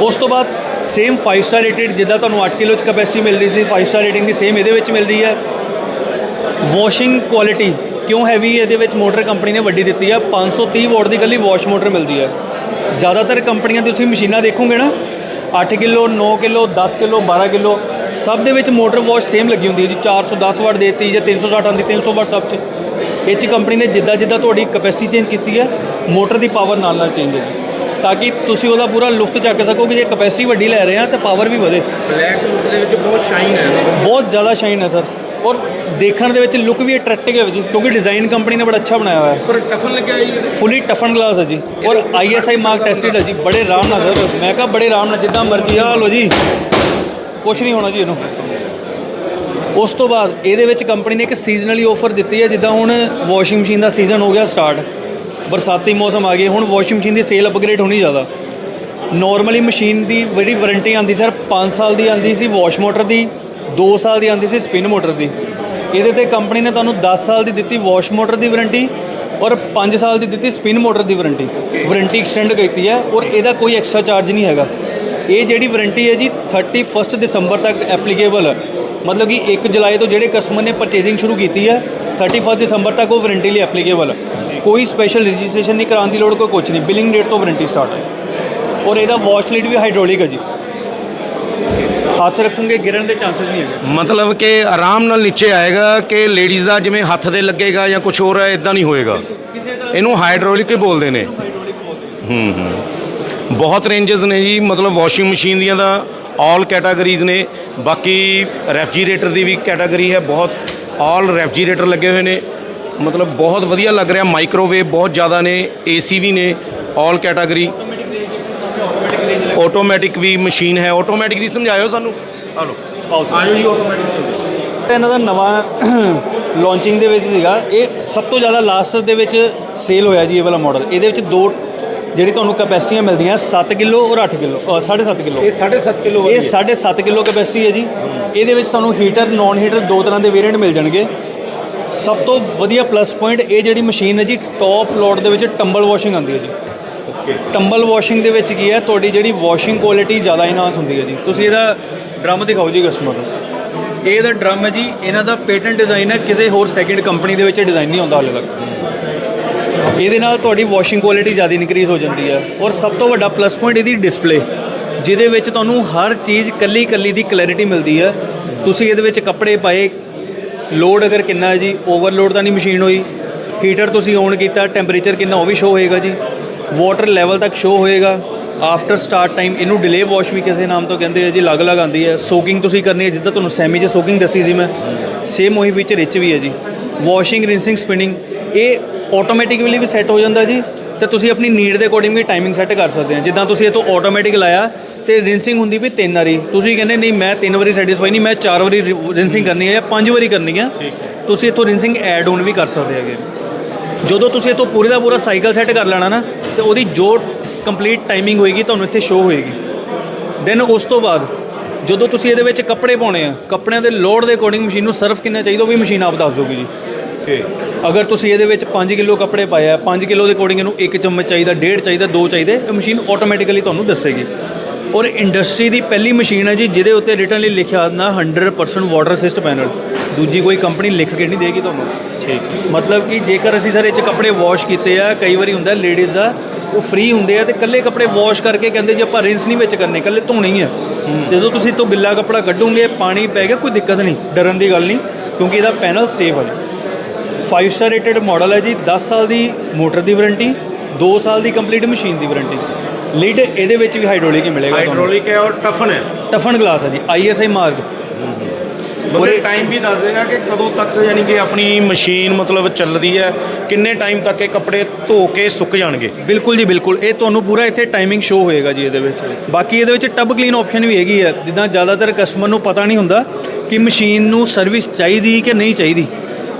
ਉਸ ਤੋਂ ਬਾਅਦ ਸੇਮ 5 ਸਟਾਰ ਰੇਟਡ ਜਿੱਦਾਂ ਤੁਹਾਨੂੰ 8 ਕਿਲੋ ਚ ਕਪੈਸਿਟੀ ਮਿਲ ਰਹੀ ਸੀ 5 ਸਟਾਰ ਰੇਟਿੰਗ ਦੀ ਸੇਮ ਇਹਦੇ ਵਿੱਚ ਮਿਲ ਰਹੀ ਹੈ। ਵਾਸ਼ਿੰਗ ਕੁਆਲਿਟੀ ਕਿਉਂ ਹੈਵੀ ਇਹਦੇ ਵਿੱਚ ਮੋਟਰ ਕੰਪਨੀ ਨੇ ਵੱਡੀ ਦਿੱਤੀ ਹੈ। 530 ਵਾਟ ਦੀ ਇਕੱਲੀ ਵਾਸ਼ ਮੋਟਰ ਮਿਲਦੀ ਹੈ। ਜ਼ਿਆਦਾਤਰ ਕੰਪਨੀਆਂ ਦੀ ਤੁਸੀਂ ਮਸ਼ੀਨਾਂ ਦੇਖੋਗੇ ਨਾ 8 ਕਿਲੋ 9 ਕਿਲੋ 10 ਕਿਲੋ 12 ਕਿਲੋ, ਸਭ ਦੇ ਵਿੱਚ ਮੋਟਰ ਵਾਸ਼ ਸੇਮ ਲੱਗੀ ਹੁੰਦੀ ਹੈ ਜੀ। 410 ਵਾਟ ਦੇਤੀ ਜਾਂ 360 ਆਉਂਦੀ 300 ਵਾਟ ਸਭ 'ਚ। ਇਹ 'ਚ ਕੰਪਨੀ ਨੇ ਜਿੱਦਾਂ ਜਿੱਦਾਂ ਤੁਹਾਡੀ ਕਪੈਸਿਟੀ ਚੇਂਜ ਕੀਤੀ ਹੈ ਮੋਟਰ ਦੀ ਪਾਵਰ ਨਾਲ ਨਾਲ ਚੇਂਜ ਹੋਗੀ ਤਾਂ ਕਿ ਤੁਸੀਂ ਉਹਦਾ ਪੂਰਾ ਲੁਫਤ ਚੱਕ ਸਕੋ ਕਿ ਜੇ ਕੈਪੈਸਿਟੀ ਵੱਡੀ ਲੈ ਰਹੇ ਆ ਤਾਂ ਪਾਵਰ ਵੀ ਵਧੇ। ਬਲੈਕ ਲੁੱਕ ਦੇ ਵਿੱਚ ਬਹੁਤ ਸ਼ਾਈਨ ਹੈ ਬਹੁਤ ਜ਼ਿਆਦਾ ਸ਼ਾਈਨ ਹੈ ਸਰ ਔਰ ਦੇਖਣ ਦੇ ਵਿੱਚ ਲੁੱਕ ਵੀ ਅਟਰੈਕਟਿਵ ਹੈ ਜੀ ਕਿਉਂਕਿ ਡਿਜ਼ਾਈਨ ਕੰਪਨੀ ਨੇ ਬੜਾ ਅੱਛਾ ਬਣਾਇਆ ਹੋਇਆ ਹੈ। ਪਰ ਟਫਨ ਲੱਗਿਆ ਜੀ ਫੁੱਲੀ ਟਫਨ ਗਲਾਸ ਹੈ ਜੀ। ਔਰ ਆਈਐਸਆਈ ਮਾਰਕ ਟੈਸਟਡ ਹੈ ਜੀ। ਬੜੇ ਆਰਾਮ ਨਾਲ ਸਰ ਮੈਂ ਕਹਾ ਬੜੇ ਆਰਾਮ ਨਾਲ ਜਿੱਦਾਂ ਮਰਜ਼ੀ ਆ ਲੋ ਜੀ। ਕੁਛ ਨਹੀਂ ਹੋਣਾ ਜੀ ਇਹਨੂੰ। ਉਸ ਤੋਂ ਬਾਅਦ ਇਹਦੇ ਵਿੱਚ ਕੰਪਨੀ ਨੇ ਇੱਕ ਸੀਜ਼ਨਲੀ ਆਫਰ ਦਿੱਤੀ ਹੈ ਜਿੱਦਾਂ ਹੁਣ ਵਾਸ਼ਿੰਗ ਮਸ਼ੀਨ ਦਾ ਸੀਜ਼ਨ ਹੋ ਗਿਆ ਸਟਾਰਟ ਬਰਸਾਤੀ ਮੌਸਮ ਆ ਗਏ, ਹੁਣ ਵਾਸ਼ਿੰਗ ਮਸ਼ੀਨ ਦੀ ਸੇਲ ਅਪਗ੍ਰੇਡ ਹੋਣੀ ਜ਼ਿਆਦਾ। ਨਾਰਮਲੀ ਮਸ਼ੀਨ ਦੀ ਜਿਹੜੀ ਵਾਰੰਟੀ ਆਂਦੀ ਸਰ 5 ਸਾਲ ਦੀ ਆਂਦੀ ਸੀ ਵਾਸ਼ ਮੋਟਰ ਦੀ 2 ਸਾਲ ਦੀ ਆਂਦੀ ਸੀ ਸਪਿਨ ਮੋਟਰ ਦੀ। ਇਹਦੇ ਤੇ ਕੰਪਨੀ ਨੇ ਤੁਹਾਨੂੰ 10 ਸਾਲ ਦੀ ਦਿੱਤੀ ਵਾਸ਼ ਮੋਟਰ ਦੀ ਵਾਰੰਟੀ ਔਰ 5 ਸਾਲ ਦੀ ਦਿੱਤੀ ਸਪਿਨ ਮੋਟਰ ਦੀ ਵਾਰੰਟੀ ਵਾਰੰਟੀ ਐਕਸਟੈਂਡ ਕੀਤੀ ਹੈ ਔਰ ਇਹਦਾ ਕੋਈ ਐਕਸਟਰਾ ਚਾਰਜ ਨਹੀਂ ਹੈਗਾ। ਇਹ ਜਿਹੜੀ ਵਾਰੰਟੀ ਹੈ ਜੀ 31 ਦਸੰਬਰ ਤੱਕ ਐਪਲੀਕੇਬਲ ਹੈ। ਮਤਲਬ ਕਿ 1 ਜੁਲਾਈ ਤੋਂ ਜਿਹੜੇ ਕਸਟਮਰ ਨੇ ਪਰਚੇਜ਼ਿੰਗ ਸ਼ੁਰੂ ਕੀਤੀ ਹੈ 31 ਦਸੰਬਰ ਤੱਕ ਉਹ ਵਾਰੰਟੀ ਲਈ ਐਪਲੀਕੇਬਲ ਹੈ। ਕੋਈ ਸਪੈਸ਼ਲ ਰਜਿਸਟ੍ਰੇਸ਼ਨ ਨਹੀਂ ਕਰਾਉਣ ਦੀ ਲੋੜ ਕੋਈ ਕੁਝ ਨਹੀਂ। ਬਿਲਿੰਗ ਡੇਟ ਤੋਂ ਵਾਰੰਟੀ ਸਟਾਰਟ ਹੈ ਔਰ ਇਹਦਾ ਵਾਸ਼ ਲਿਡ ਵੀ ਹਾਈਡ੍ਰੋਲਿਕ ਹੈ ਜੀ। ਹੱਥ ਰੱਖੋਗੇ ਗਿਰਨ ਦੇ ਚਾਂਸਸ ਨਹੀਂ ਹੈਗੇ। ਮਤਲਬ ਕਿ ਆਰਾਮ ਨਾਲ ਨੀਚੇ ਆਏਗਾ ਕਿ ਲੇਡੀਜ਼ ਦਾ ਜਿਵੇਂ ਹੱਥ ਦੇ ਲੱਗੇਗਾ ਜਾਂ ਕੁਝ ਹੋਰ ਹੈ ਇਦਾਂ ਨਹੀਂ ਹੋਏਗਾ। ਇਹਨੂੰ ਹਾਈਡ੍ਰੋਲਿਕ ਹੀ ਬੋਲਦੇ ਨੇ। ਹੂੰ ਹੂੰ। ਬਹੁਤ ਰੇਂਜਸ ਨੇ ਜੀ ਮਤਲਬ ਵਾਸ਼ਿੰਗ ਮਸ਼ੀਨ ਦੀਆਂ ਦਾ ਆਲ ਕੈਟਾਗਰੀਜ਼ ਨੇ। ਬਾਕੀ ਰੈਫਰੀਜਰੇਟਰ ਦੀ ਵੀ ਕੈਟਾਗਰੀ ਹੈ ਬਹੁਤ ਆਲ ਰੈਫਰੀਜਰੇਟਰ ਲੱਗੇ ਹੋਏ ਨੇ। ਮਤਲਬ ਬਹੁਤ ਵਧੀਆ ਲੱਗ ਰਿਹਾ। ਮਾਈਕ੍ਰੋਵੇਵ ਬਹੁਤ ਜ਼ਿਆਦਾ ਨੇ ਏਸੀ ਵੀ ਨੇ ਆਲ ਕੈਟਾਗਰੀ ਆਟੋਮੈਟਿਕ ਵੀ ਮਸ਼ੀਨ ਹੈ। ਆਟੋਮੈਟਿਕ ਦੀ ਸਮਝਾਇਓ ਸਾਨੂੰ। ਹਲੋ ਆਜੋ ਜੀ ਆਟੋਮੈਟਿਕ ਇਹਨਾਂ ਦਾ ਨਵਾਂ ਲਾਂਚਿੰਗ ਦੇ ਵਿੱਚ ਸੀਗਾ। ਇਹ ਸਭ ਤੋਂ ਜ਼ਿਆਦਾ ਲਾਸਟ ਦੇ ਵਿੱਚ ਸੇਲ ਹੋਇਆ ਜੀ ਇਹ ਵਾਲਾ ਮਾਡਲ ਇਹਦੇ ਵਿੱਚ ਦੋ ਜਿਹੜੀ ਤੁਹਾਨੂੰ ਕੈਪੈਸਿਟੀਆਂ ਮਿਲਦੀਆਂ 7 ਕਿਲੋ ਔਰ 8 ਕਿਲੋ। 7.5 ਕਿਲੋ। ਇਹ 7.5 ਕਿਲੋ ਇਹ 7.5 ਕਿਲੋ ਕੈਪੈਸਿਟੀ ਹੈ ਜੀ। ਇਹਦੇ ਵਿੱਚ ਤੁਹਾਨੂੰ ਹੀਟਰ ਨਾਨ ਹੀਟਰ ਦੋ ਤਰ੍ਹਾਂ ਦੇ ਵੇਰੀਐਂਟ ਮਿਲ ਜਾਣਗੇ। ਸਭ ਤੋਂ ਵਧੀਆ ਪਲੱਸ ਪੁਆਇੰਟ ਇਹ ਜਿਹੜੀ ਮਸ਼ੀਨ ਹੈ ਜੀ ਟੌਪ ਲੋਡ ਦੇ ਵਿੱਚ ਟੰਬਲ ਵਾਸ਼ਿੰਗ ਆਉਂਦੀ ਹੈ ਜੀ। ਟੰਬਲ ਵਾਸ਼ਿੰਗ ਦੇ ਵਿੱਚ ਕੀ ਹੈ ਤੁਹਾਡੀ ਜਿਹੜੀ ਵਾਸ਼ਿੰਗ ਕੁਆਲਿਟੀ ਜ਼ਿਆਦਾ ਇਨਹਾਂਸ ਹੁੰਦੀ ਹੈ ਜੀ। ਤੁਸੀਂ ਇਹਦਾ ਡਰਮ ਦਿਖਾਓ ਜੀ ਕਸਟਮਰ ਨੂੰ। ਇਹ ਇਹਦਾ ਡਰਮ ਹੈ ਜੀ ਇਹਨਾਂ ਦਾ ਪੇਟੈਂਟ ਡਿਜ਼ਾਈਨ ਹੈ ਕਿਸੇ ਹੋਰ ਸੈਕਿੰਡ ਕੰਪਨੀ ਦੇ ਵਿੱਚ ਡਿਜ਼ਾਈਨ ਨਹੀਂ ਹੁੰਦਾ ਹਾਲੇ ਤੱਕ। ਇਹਦੇ ਨਾਲ ਤੁਹਾਡੀ ਵਾਸ਼ਿੰਗ ਕੁਆਲਿਟੀ ਜ਼ਿਆਦਾ ਇਨਕਰੀਜ਼ ਹੋ ਜਾਂਦੀ ਹੈ। ਔਰ ਸਭ ਤੋਂ ਵੱਡਾ ਪਲੱਸ ਪੁਆਇੰਟ ਇਹਦੀ ਡਿਸਪਲੇ ਜਿਹਦੇ ਵਿੱਚ ਤੁਹਾਨੂੰ ਹਰ ਚੀਜ਼ ਕੱਲੀ ਕੱਲੀ ਦੀ ਕਲੈਰਿਟੀ ਮਿਲਦੀ ਹੈ। ਤੁਸੀਂ ਇਹਦੇ ਵਿੱਚ ਕੱਪੜੇ ਪਾਏ ਲੋਡ ਅਗਰ ਕਿੰਨਾ ਹੈ ਜੀ? ਓਵਰਲੋਡ ਤਾਂ ਨਹੀਂ ਮਸ਼ੀਨ ਹੋਈ। ਹੀਟਰ ਤੁਸੀਂ ਔਨ ਕੀਤਾ ਟੈਂਪਰੇਚਰ ਕਿੰਨਾ, ਉਹ ਵੀ ਸ਼ੋ ਹੋਏਗਾ ਜੀ। ਵਾਟਰ ਲੈਵਲ ਤੱਕ ਸ਼ੋ ਹੋਏਗਾ। ਆਫਟਰ ਸਟਾਰਟ ਟਾਈਮ ਇਹਨੂੰ ਡਿਲੇ ਵਾਸ਼ ਵੀ ਕਿਸੇ ਨਾਮ ਤੋਂ ਕਹਿੰਦੇ ਆ ਜੀ, ਅਲੱਗ-ਅਲੱਗ ਆਉਂਦੀ ਹੈ। ਸੋਕਿੰਗ ਤੁਸੀਂ ਕਰਨੀ ਹੈ, ਜਿੱਦਾਂ ਤੁਹਾਨੂੰ ਸੈਮੀ 'ਚ ਸੋਕਿੰਗ ਦੱਸੀ ਸੀ ਮੈਂ। ਸੇਮ ਉਹੀ ਵਿੱਚ ਰਿਚ ਵੀ ਹੈ ਜੀ। ਵਾਸ਼ਿੰਗ ਰਿੰਸਿੰਗ ਸਪਿਨਿੰਗ ਇਹ ਆਟੋਮੈਟਿਕਲੀ ਵੀ ਸੈੱਟ ਹੋ ਜਾਂਦਾ ਜੀ। ਤੇ ਤੁਸੀਂ ਆਪਣੀ ਨੀਡ ਦੇ ਅਕੋਰਡਿੰਗ ਵੀ ਟਾਈਮਿੰਗ ਸੈੱਟ ਕਰ ਸਕਦੇ ਆ। ਜਿੱਦਾਂ ਤੁਸੀਂ ਇਹ ਤੋਂ ਆਟੋਮੈਟਿਕ ਲਾਇਆ ਤੇ ਰਿੰਸਿੰਗ ਹੁੰਦੀ ਵੀ ਤਿੰਨ ਵਾਰੀ। ਤੁਸੀਂ ਕਹਿੰਦੇ ਨਹੀਂ ਮੈਂ ਤਿੰਨ ਵਾਰੀ ਸੈਟੀਸਫਾਈ ਨਹੀਂ ਮੈਂ ਚਾਰ ਵਾਰੀ ਰਿੰਸਿੰਗ ਕਰਨੀ ਹੈ ਜਾਂ ਪੰਜ ਵਾਰੀ ਕਰਨੀ ਹੈ। ਤੁਸੀਂ ਇਥੋਂ ਰਿੰਸਿੰਗ ਐਡ ਆਨ ਵੀ ਕਰ ਸਕਦੇ ਹੈਗੇ। ਜਦੋਂ ਤੁਸੀਂ ਇਥੋਂ ਪੂਰੇ ਦਾ ਪੂਰਾ ਸਾਈਕਲ ਸੈੱਟ ਕਰ ਲੈਣਾ ਨਾ ਤੇ ਉਹਦੀ ਜੋ ਕੰਪਲੀਟ ਟਾਈਮਿੰਗ ਹੋਏਗੀ ਤੁਹਾਨੂੰ ਇੱਥੇ ਸ਼ੋ ਹੋਏਗੀ। ਦੈਨ ਉਸ ਤੋਂ ਬਾਅਦ ਜਦੋਂ ਤੁਸੀਂ ਇਹਦੇ ਵਿੱਚ ਕੱਪੜੇ ਪਾਉਣੇ ਆ ਕੱਪੜਿਆਂ ਦੇ ਲੋਡ ਦੇ ਅਕੋਰਡਿੰਗ ਮਸ਼ੀਨ ਨੂੰ ਸਰਫ ਕਿੰਨਾ ਚਾਹੀਦਾ ਉਹ ਵੀ ਮਸ਼ੀਨ ਆਪ ਦੱਸ ਦੋਗੀ ਜੀ। ਅਗਰ ਤੁਸੀਂ ਇਹਦੇ ਵਿੱਚ 5 ਕਿਲੋ ਕੱਪੜੇ ਪਾਏ ਆ 5 ਕਿਲੋ ਦੇ ਅਕੋਰਡਿੰਗ ਇਹਨੂੰ 1 ਚਮਚ ਚਾਹੀਦਾ 1.5 ਚਾਹੀਦਾ 2 ਚਾਹੀਦੇ ਇਹ ਮਸ਼ੀਨ ਆਟੋਮੈਟਿਕਲੀ ਤੁਹਾਨੂੰ ਦੱਸੇਗੀ। ਔਰ ਇੰਡਸਟਰੀ ਦੀ ਪਹਿਲੀ ਮਸ਼ੀਨ ਹੈ ਜੀ ਜਿਹਦੇ ਉੱਤੇ ਰਿਟਨ ਲਈ ਲਿਖਿਆ ਨਾ 100% ਵਾਟਰ ਅਸਿਸਟ ਪੈਨਲ ਦੂਜੀ ਕੋਈ ਕੰਪਨੀ ਲਿਖ ਕੇ ਨਹੀਂ ਦੇਗੀ ਤੁਹਾਨੂੰ। ਠੀਕ ਮਤਲਬ ਕਿ ਜੇਕਰ ਅਸੀਂ ਸਰ ਇਹ 'ਚ ਕੱਪੜੇ ਵਾਸ਼ ਕੀਤੇ ਆ ਕਈ ਵਾਰੀ ਹੁੰਦਾ ਲੇਡੀਜ਼ ਦਾ ਉਹ ਫ੍ਰੀ ਹੁੰਦੇ ਆ ਤੇ ਕੱਲੇ ਕੱਪੜੇ ਵਾਸ਼ ਕਰਕੇ ਕਹਿੰਦੇ ਜੀ ਆਪਾਂ ਰਿੰਸ ਨਹੀਂ ਵਿੱਚ ਕਰਨੇ ਕੱਲੇ ਧੋਣੇ ਹੀ ਆ। ਜਦੋਂ ਤੁਸੀਂ ਤੋਂ ਗਿੱਲਾ ਕੱਪੜਾ ਕੱਢੋਗੇ ਪਾਣੀ ਪੈ ਗਿਆ ਕੋਈ ਦਿੱਕਤ ਨਹੀਂ ਡਰਨ ਦੀ ਗੱਲ ਨਹੀਂ ਕਿਉਂਕਿ ਇਹਦਾ ਪੈਨਲ ਸੇਫ ਹੈ 5 ਸਟਾਰ ਰੇਟਡ ਮਾਡਲ ਹੈ ਜੀ 10 ਸਾਲ ਦੀ ਮੋਟਰ ਦੀ ਵਾਰੰਟੀ 2 ਸਾਲ ਦੀ ਕੰਪਲੀਟ ਮਸ਼ੀਨ ਦੀ ਵਾਰੰਟੀ ਲਿਡ ਇਹਦੇ ਵਿੱਚ ਵੀ ਹਾਈਡ੍ਰੋਲਿਕ ਹੀ ਮਿਲੇਗਾ ਤੁਹਾਨੂੰ। ਹਾਈਡ੍ਰੋਲਿਕ ਹੈ ਔਰ ਟਫਨ ਹੈ। ਟਫਨ ਗਲਾਸ ਹੈ ਜੀ ਆਈਐਸਆਈ ਮਾਰਕ ਉਹਦੇ ਟਾਈਮ ਵੀ ਦੱਸ ਦੇਗਾ ਕਿ ਕਦੋਂ ਤੱਕ ਯਾਨੀ ਕਿ ਆਪਣੀ ਮਸ਼ੀਨ ਮਤਲਬ ਚੱਲਦੀ ਹੈ ਕਿੰਨੇ ਟਾਈਮ ਤੱਕ ਇਹ ਕੱਪੜੇ ਧੋ ਕੇ ਸੁੱਕ ਜਾਣਗੇ? ਬਿਲਕੁਲ ਜੀ ਬਿਲਕੁਲ। ਇਹ ਤੁਹਾਨੂੰ ਪੂਰਾ ਇੱਥੇ ਟਾਈਮਿੰਗ ਸ਼ੋ ਹੋਏਗਾ ਜੀ ਇਹਦੇ ਵਿੱਚ। ਬਾਕੀ ਇਹਦੇ ਵਿੱਚ ਟਬ ਕਲੀਨ ਆਪਸ਼ਨ ਵੀ ਹੈਗੀ ਹੈ। ਜਿੱਦਾਂ ਜ਼ਿਆਦਾਤਰ ਕਸਟਮਰ ਨੂੰ ਪਤਾ ਨਹੀਂ ਹੁੰਦਾ ਕਿ ਮਸ਼ੀਨ ਨੂੰ ਸਰਵਿਸ ਚਾਹੀਦੀ ਕਿ ਨਹੀਂ ਚਾਹੀਦੀ।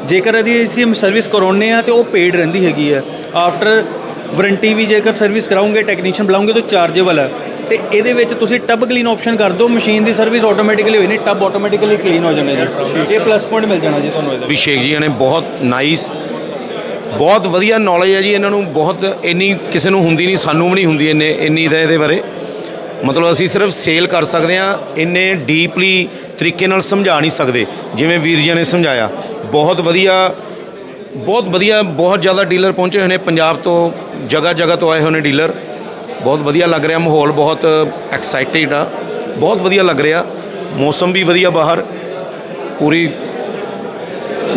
ਜੇਕਰ ਇਹਦੀ ਅਸੀਂ ਸਰਵਿਸ ਕਰਾਉਨੇ ਆ ਤੇ ਉਹ ਪੇਡ ਰਹਿੰਦੀ ਹੈਗੀ ਹੈ। ਆਫਟਰ ਵਾਰੰਟੀ ਵੀ ਜੇਕਰ ਸਰਵਿਸ ਕਰਾਉਂਗੇ ਟੈਕਨੀਸ਼ੀਅਨ ਬੁਲਾਉਂਗੇ, ਤਾਂ ਚਾਰਜੇਬਲ ਹੈ। ਤੇ ਇਹਦੇ ਵਿੱਚ ਤੁਸੀਂ ਟੱਬ ਕਲੀਨ ਆਪਸ਼ਨ ਕਰ ਦਿਓ ਮਸ਼ੀਨ ਦੀ ਸਰਵਿਸ ਆਟੋਮੈਟਿਕਲੀ ਹੋਈ ਨਹੀਂ ਟੱਬ ਆਟੋਮੈਟਿਕਲੀ ਕਲੀਨ ਹੋ ਜਾਣਾ ਜੀ। ਇਹ ਪਲੱਸ ਪੁਆਇੰਟ ਮਿਲ ਜਾਣਾ ਜੀ ਤੁਹਾਨੂੰ ਇਹਦੇ ਅਭਿਸ਼ੇਕ ਜੀ ਨੇ ਬਹੁਤ ਨਾਈਸ ਬਹੁਤ ਵਧੀਆ ਨੌਲੇਜ ਹੈ ਜੀ, ਇਹਨਾਂ ਨੂੰ ਬਹੁਤ ਇੰਨੀ ਕਿਸੇ ਨੂੰ ਹੁੰਦੀ ਨਹੀਂ, ਸਾਨੂੰ ਵੀ ਨਹੀਂ ਹੁੰਦੀ ਇੰਨੇ, ਇੰਨੀ ਦਾ ਇਹਦੇ ਬਾਰੇ। ਮਤਲਬ ਅਸੀਂ ਸਿਰਫ ਸੇਲ ਕਰ ਸਕਦੇ ਹਾਂ, ਇੰਨੇ ਡੀਪਲੀ ਤਰੀਕੇ ਨਾਲ ਸਮਝਾ ਨਹੀਂ ਸਕਦੇ, ਜਿਵੇਂ ਵੀਰ ਜੀ ਨੇ ਸਮਝਾਇਆ। ਬਹੁਤ ਵਧੀਆ ਬਹੁਤ ਵਧੀਆ ਬਹੁਤ ਜ਼ਿਆਦਾ ਡੀਲਰ ਪਹੁੰਚੇ ਹੋਏ ਨੇ। ਪੰਜਾਬ ਤੋਂ ਜਗ੍ਹਾ ਜਗ੍ਹਾ ਤੋਂ ਆਏ ਹੋਏ ਨੇ ਡੀਲਰ ਬਹੁਤ ਵਧੀਆ ਲੱਗ ਰਿਹਾ ਮਾਹੌਲ ਬਹੁਤ ਐਕਸਾਈਟਿਡ ਆ। ਬਹੁਤ ਵਧੀਆ ਲੱਗ ਰਿਹਾ। ਮੌਸਮ ਵੀ ਵਧੀਆ ਬਾਹਰ। ਪੂਰੀ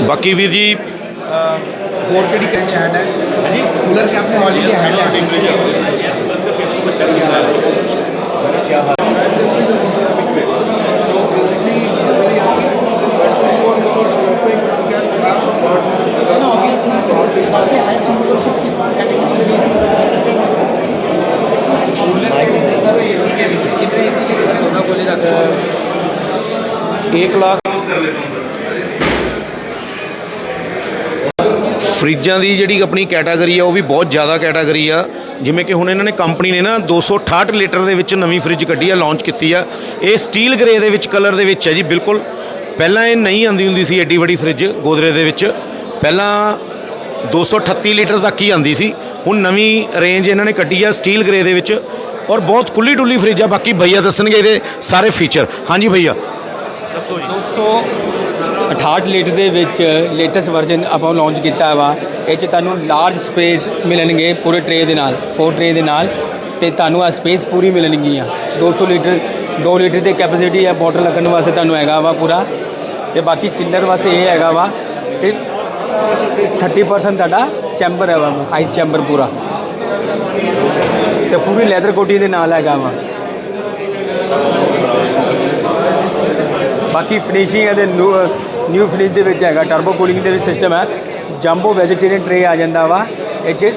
ਬਾਕੀ ਵੀਰ ਜੀ ਹੋਰ ਕਿਹੜੀ ਕਹਿੰਦੇ ਹੈਡ ਹੈ? ਹਾਂਜੀ? ਕੂਲਰ ਕੇ ਆਪਣੇ ਵਾਲੀ ਹੈਡ ਹੈ। कितने एसी के कितना सोना बोले जाते हैं 1 ਲੱਖ ਫਰਿੱਜਾਂ ਦੀ ਜਿਹੜੀ ਆਪਣੀ ਕੈਟਾਗਰੀ ਆ ਉਹ ਵੀ ਬਹੁਤ ਜ਼ਿਆਦਾ ਕੈਟਾਗਰੀ ਆ ਜਿਵੇਂ ਕਿ ਹੁਣ ਇਹਨਾਂ ਨੇ ਕੰਪਨੀ ਨੇ ਨਾ 268 ਲੀਟਰ ਦੇ ਵਿੱਚ ਨਵੀਂ ਫਰਿੱਜ ਕੱਢੀ ਆ ਲਾਂਚ ਕੀਤੀ ਆ ਇਹ ਸਟੀਲ ਗ੍ਰੇ ਦੇ ਵਿੱਚ ਕਲਰ ਦੇ ਵਿੱਚ ਹੈ ਜੀ ਬਿਲਕੁਲ ਪਹਿਲਾਂ ਇਹ ਨਹੀਂ ਆਂਦੀ ਹੁੰਦੀ ਸੀ ਐਡੀ ਵੱਡੀ ਫਰਿੱਜ ਗੋਦਰੇ ਦੇ ਵਿੱਚ ਪਹਿਲਾਂ 238 ਲੀਟਰ ਤੱਕ ਹੀ ਆਂਦੀ ਸੀ ਹੁਣ ਨਵੀਂ ਰੇਂਜ ਇਹਨਾਂ ਨੇ ਕੱਢੀ ਆ ਸਟੀਲ ਗ੍ਰੇ ਦੇ ਵਿੱਚ ਔਰ ਬਹੁਤ ਖੁੱਲੀ ਡੁੱਲੀ ਫਰਿੱਜ ਆ, ਬਾਕੀ ਭਈਆ ਦੱਸਣਗੇ ਇਹਦੇ ਸਾਰੇ ਫੀਚਰ ਹਾਂਜੀ ਭਈਆ। 268 ਲੀਟਰ ਦੇ ਵਿੱਚ ਲੇਟੈਸਟ ਵਰਜ਼ਨ ਆਪਾਂ ਲਾਂਚ ਕੀਤਾ ਵਾ। ਇਹ 'ਚ ਤੁਹਾਨੂੰ ਲਾਰਜ ਸਪੇਸ ਮਿਲਣਗੇ ਪੂਰੇ ਟਰੇ ਦੇ ਨਾਲ 4 ਟਰੇ ਦੇ ਨਾਲ। ਤੇ ਤੁਹਾਨੂੰ ਆ ਸਪੇਸ ਪੂਰੀ ਮਿਲਣਗੀਆਂ। 200 ਲੀਟਰ 2 ਲੀਟਰ ਦੀ ਕੈਪੈਸਿਟੀ ਆ ਬੋਟਲ ਲੱਗਣ ਵਾਸਤੇ ਤੁਹਾਨੂੰ ਹੈਗਾ ਵਾ ਪੂਰਾ। ਤੇ ਬਾਕੀ ਚਿੱਲਰ ਵਾਸਤੇ ਇਹ ਹੈਗਾ ਵਾ। ਤੇ 30% ਤੁਹਾਡਾ ਚੈਂਬਰ ਹੈ ਵਾ ਆਈਸ ਚੈਂਬਰ ਪੂਰਾ। ਤੇ ਪੂਰੀ ਲੈਦਰ ਕੋਟੀ ਦੇ ਨਾਲ ਹੈਗਾ ਵਾ। ਬਾਕੀ ਫਿਨਿਸ਼ਿੰਗ ਇਹਦੇ ਨਿਊ ਫਿਨਿਸ਼ ਦੇ ਵਿੱਚ ਹੈਗਾ। ਟਰਬੋ ਕੂਲਿੰਗ ਦੇ ਵਿੱਚ ਸਿਸਟਮ ਹੈ। ਜੰਬੋ ਵੈਜੀਟੇਰੀਅਨ ਟਰੇ ਆ ਜਾਂਦਾ ਵਾ। ਇਹ 'ਚ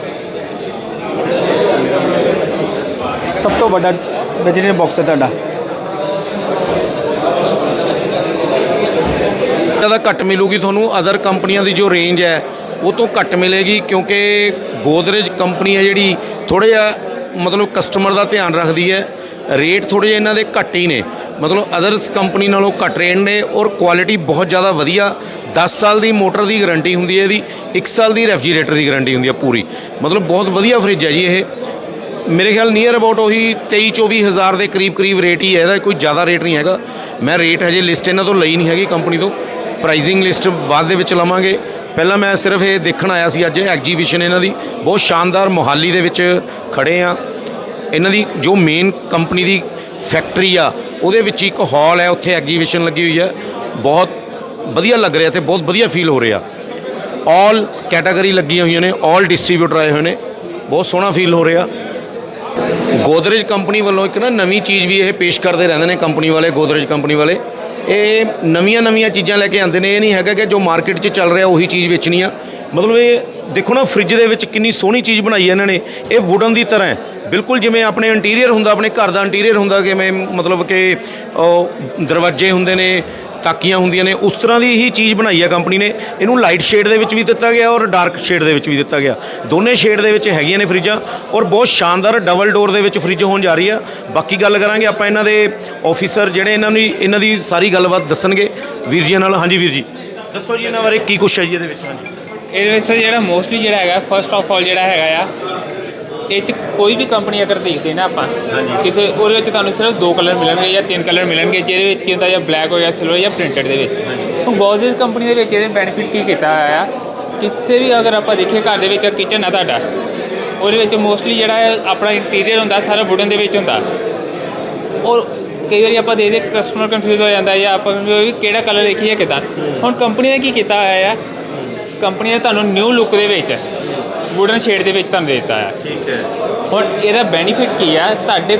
ਸਭ ਤੋਂ ਵੱਡਾ ਵੈਜੀਟੇਰੀਅਨ ਬਾਕਸ ਹੈ ਤੁਹਾਡਾ। ਜ਼ਿਆਦਾ ਘੱਟ ਮਿਲੂਗੀ ਤੁਹਾਨੂੰ। ਅਦਰ ਕੰਪਨੀਆਂ ਦੀ ਜੋ ਰੇਂਜ ਹੈ, ਉਹ ਤੋਂ ਘੱਟ ਮਿਲੇਗੀ ਕਿਉਂਕਿ ਗੋਦਰੇਜ ਕੰਪਨੀ ਹੈ ਜਿਹੜੀ ਥੋੜਾ ਜਿਹਾ ਮਤਲਬ ਕਸਟਮਰ ਦਾ ਧਿਆਨ ਰੱਖਦੀ ਹੈ। ਰੇਟ ਥੋੜੇ ਜਿਹੇ ਇਹਨਾਂ ਦੇ ਘੱਟ ਹੀ ਨੇ। ਮਤਲਬ ਅਦਰਸ ਕੰਪਨੀ ਨਾਲੋਂ ਘੱਟ ਰੇਟ ਨੇ ਔਰ ਕੁਆਲਿਟੀ ਬਹੁਤ ਜ਼ਿਆਦਾ ਵਧੀਆ। 10 ਸਾਲ ਦੀ ਮੋਟਰ ਦੀ ਗਾਰੰਟੀ ਹੁੰਦੀ ਹੈ ਇਹਦੀ 1 ਸਾਲ ਦੀ ਰੈਫਰੀਜਰੇਟਰ ਦੀ ਗਾਰੰਟੀ ਹੁੰਦੀ ਹੈ ਪੂਰੀ। ਮਤਲਬ ਬਹੁਤ ਵਧੀਆ ਫਰਿੱਜ ਹੈ ਜੀ ਇਹ। ਮੇਰੇ ਖਿਆਲ ਨੀਅਰ ਅਬਾਊਟ ਉਹੀ 23 24 ਹਜ਼ਾਰ ਦੇ ਕਰੀਬ ਕਰੀਬ ਰੇਟ ਹੀ ਹੈ, ਇਹਦਾ ਕੋਈ ਜ਼ਿਆਦਾ ਰੇਟ ਨਹੀਂ ਹੈਗਾ। ਮੈਂ ਰੇਟ ਹਜੇ ਲਿਸਟ ਇਹਨਾਂ ਤੋਂ ਲਈ ਨਹੀਂ ਹੈਗੀ ਕੰਪਨੀ ਤੋਂ। ਪ੍ਰਾਈਸਿੰਗ ਲਿਸਟ ਬਾਅਦ ਦੇ ਵਿੱਚ ਲਵਾਂਗੇ। ਪਹਿਲਾਂ ਮੈਂ ਸਿਰਫ ਇਹ ਦੇਖਣ ਆਇਆ ਸੀ ਅੱਜ ਐਗਜੀਬਿਸ਼ਨ ਇਹਨਾਂ ਦੀ। ਬਹੁਤ ਸ਼ਾਨਦਾਰ ਮੋਹਾਲੀ ਦੇ ਵਿੱਚ ਖੜੇ ਆ। ਇਹਨਾਂ ਦੀ ਜੋ ਮੇਨ ਕੰਪਨੀ ਦੀ ਫੈਕਟਰੀ ਆ, ਉਹਦੇ ਵਿੱਚ ਇੱਕ ਹਾਲ ਹੈ, ਉੱਥੇ ਐਗਜੀਬਿਸ਼ਨ ਲੱਗੀ ਹੋਈ ਹੈ। ਬਹੁਤ ਵਧੀਆ ਲੱਗ ਰਿਹਾ ਤੇ ਬਹੁਤ ਵਧੀਆ ਫੀਲ ਹੋ ਰਿਹਾ। ਆਲ ਕੈਟਾਗਰੀ ਲੱਗੀਆਂ ਹੋਈਆਂ ਨੇ ਆਲ ਡਿਸਟ੍ਰੀਬਿਊਟਰ ਆਏ ਹੋਏ ਨੇ। ਬਹੁਤ ਸੋਹਣਾ ਫੀਲ ਹੋ ਰਿਹਾ। ਗੋਦਰੇਜ ਕੰਪਨੀ ਵੱਲੋਂ ਇੱਕ ਨਾ ਨਵੀਂ ਚੀਜ਼ ਵੀ ਇਹ ਪੇਸ਼ ਕਰਦੇ ਰਹਿੰਦੇ ਨੇ ਕੰਪਨੀ ਵਾਲੇ, ਗੋਦਰੇਜ ਕੰਪਨੀ ਵਾਲੇ। ਇਹ ਨਵੀਆਂ ਨਵੀਆਂ ਚੀਜ਼ਾਂ ਲੈ ਕੇ ਆਉਂਦੇ ਨੇ। ਇਹ ਨਹੀਂ ਹੈਗਾ ਕਿ ਜੋ ਮਾਰਕੀਟ 'ਚ ਚੱਲ ਰਿਹਾ ਉਹੀ ਚੀਜ਼ ਵੇਚਣੀ ਆ। ਮਤਲਬ ਇਹ ਦੇਖੋ ਨਾ ਫ੍ਰਿਜ ਦੇ ਵਿੱਚ ਕਿੰਨੀ ਸੋਹਣੀ ਚੀਜ਼ ਬਣਾਈ ਹੈ ਇਹਨਾਂ ਨੇ। ਇਹ ਵੁਡਨ ਦੀ ਤਰ੍ਹਾਂ ਹੈ। ਬਿਲਕੁਲ ਜਿਵੇਂ ਆਪਣੇ ਇੰਟੀਰੀਅਰ ਹੁੰਦਾ, ਆਪਣੇ ਘਰ ਦਾ ਇੰਟੀਰੀਅਰ ਹੁੰਦਾ, ਕਿਵੇਂ ਮਤਲਬ ਕਿ ਉਹ ਦਰਵਾਜ਼ੇ ਹੁੰਦੇ ਨੇ ਤਾਕੀਆਂ ਹੁੰਦੀਆਂ ਨੇ, ਉਸ ਤਰ੍ਹਾਂ ਦੀ ਹੀ ਚੀਜ਼ ਬਣਾਈ ਹੈ ਕੰਪਨੀ ਨੇ। ਇਹਨੂੰ ਲਾਈਟ ਸ਼ੇਡ ਦੇ ਵਿੱਚ ਵੀ ਦਿੱਤਾ ਗਿਆ ਔਰ ਡਾਰਕ ਸ਼ੇਡ ਦੇ ਵਿੱਚ ਵੀ ਦਿੱਤਾ ਗਿਆ। ਦੋਨੇ ਸ਼ੇਡ ਦੇ ਵਿੱਚ ਹੈਗੀਆਂ ਨੇ ਫਰਿੱਜਾਂ ਔਰ ਬਹੁਤ ਸ਼ਾਨਦਾਰ ਡਬਲ ਡੋਰ ਦੇ ਵਿੱਚ ਫਰਿੱਜ ਹੋਣ ਜਾ ਰਹੀ ਆ। ਬਾਕੀ ਗੱਲ ਕਰਾਂਗੇ ਆਪਾਂ ਇਹਨਾਂ ਦੇ ਆਫੀਸਰ ਜਿਹੜੇ ਇਹਨਾਂ ਨੂੰ ਇਹਨਾਂ ਦੀ ਸਾਰੀ ਗੱਲਬਾਤ ਦੱਸਣਗੇ। ਵੀਰ ਜੀ ਨਾਲ, ਹਾਂਜੀ ਵੀਰ ਜੀ। ਦੱਸੋ ਜੀ ਇਹਨਾਂ ਬਾਰੇ ਕੀ ਕੁਛ ਹੈ ਜੀ ਇਹਦੇ ਵਿੱਚ? ਹਾਂਜੀ। ਇਹਦੇ ਵਿੱਚ ਜਿਹੜਾ ਮੋਸਟਲੀ ਜਿਹੜਾ ਹੈਗਾ ਫਰਸਟ ਆਫ ਆਲ ਜਿਹੜਾ ਹੈਗਾ ਆ ਇਹ ਚ ਕੋਈ ਵੀ ਕੰਪਨੀ ਅਗਰ ਦੇਖਦੇ ਨਾ ਆਪਾਂ ਕਿਸੇ ਉਹਦੇ ਵਿੱਚ ਤੁਹਾਨੂੰ ਸਿਰਫ ਦੋ ਕਲਰ ਮਿਲਣਗੇ ਜਾਂ ਤਿੰਨ ਕਲਰ ਮਿਲਣਗੇ ਜਿਹਦੇ ਵਿੱਚ ਕੀ ਹੁੰਦਾ ਜਾਂ ਬਲੈਕ ਹੋ ਜਾਂ ਸਿਲਵਰ ਜਾਂ ਪ੍ਰਿੰਟਡ ਦੇ ਵਿੱਚ। ਗੋਦਰੇਜ ਕੰਪਨੀ ਦੇ ਵਿੱਚ ਇਹਦੇ ਬੈਨੀਫਿਟ ਕੀ ਕੀਤਾ ਹੋਇਆ ਆ ਕਿਸੇ ਵੀ ਅਗਰ ਆਪਾਂ ਦੇਖੀਏ ਘਰ ਦੇ ਵਿੱਚ ਕਿਚਨ ਆ ਤੁਹਾਡਾ ਉਹਦੇ ਵਿੱਚ ਮੋਸਟਲੀ ਜਿਹੜਾ ਹੈ ਆਪਣਾ ਇੰਟੀਰੀਅਰ ਹੁੰਦਾ ਸਾਰਾ ਵੁਡਨ ਦੇ ਵਿੱਚ ਹੁੰਦਾ। ਔਰ ਕਈ ਵਾਰੀ ਆਪਾਂ ਦੇ ਦੇ ਕਸਟਮਰ ਕਨਫਿਊਜ਼ ਹੋ ਜਾਂਦਾ ਜਾਂ ਆਪਾਂ ਨੂੰ ਵੀ ਕਿਹੜਾ ਕਲਰ ਦੇਖੀਏ ਕਿਦਾਂ। ਹੁਣ ਕੰਪਨੀ ਨੇ ਕੀ ਕੀਤਾ ਹੋਇਆ ਆ? ਕੰਪਨੀ ਨੇ ਤੁਹਾਨੂੰ ਨਿਊ ਲੁੱਕ ਦੇ ਵਿੱਚ ਵੁਡਨ ਸ਼ੇਡ ਦੇ ਵਿੱਚ ਤੁਹਾਨੂੰ ਦੇ ਦਿੱਤਾ ਆ ਠੀਕ ਹੈ। ਹੁਣ ਇਹਦਾ ਬੈਨੀਫਿਟ ਕੀ ਆ? ਤੁਹਾਡੇ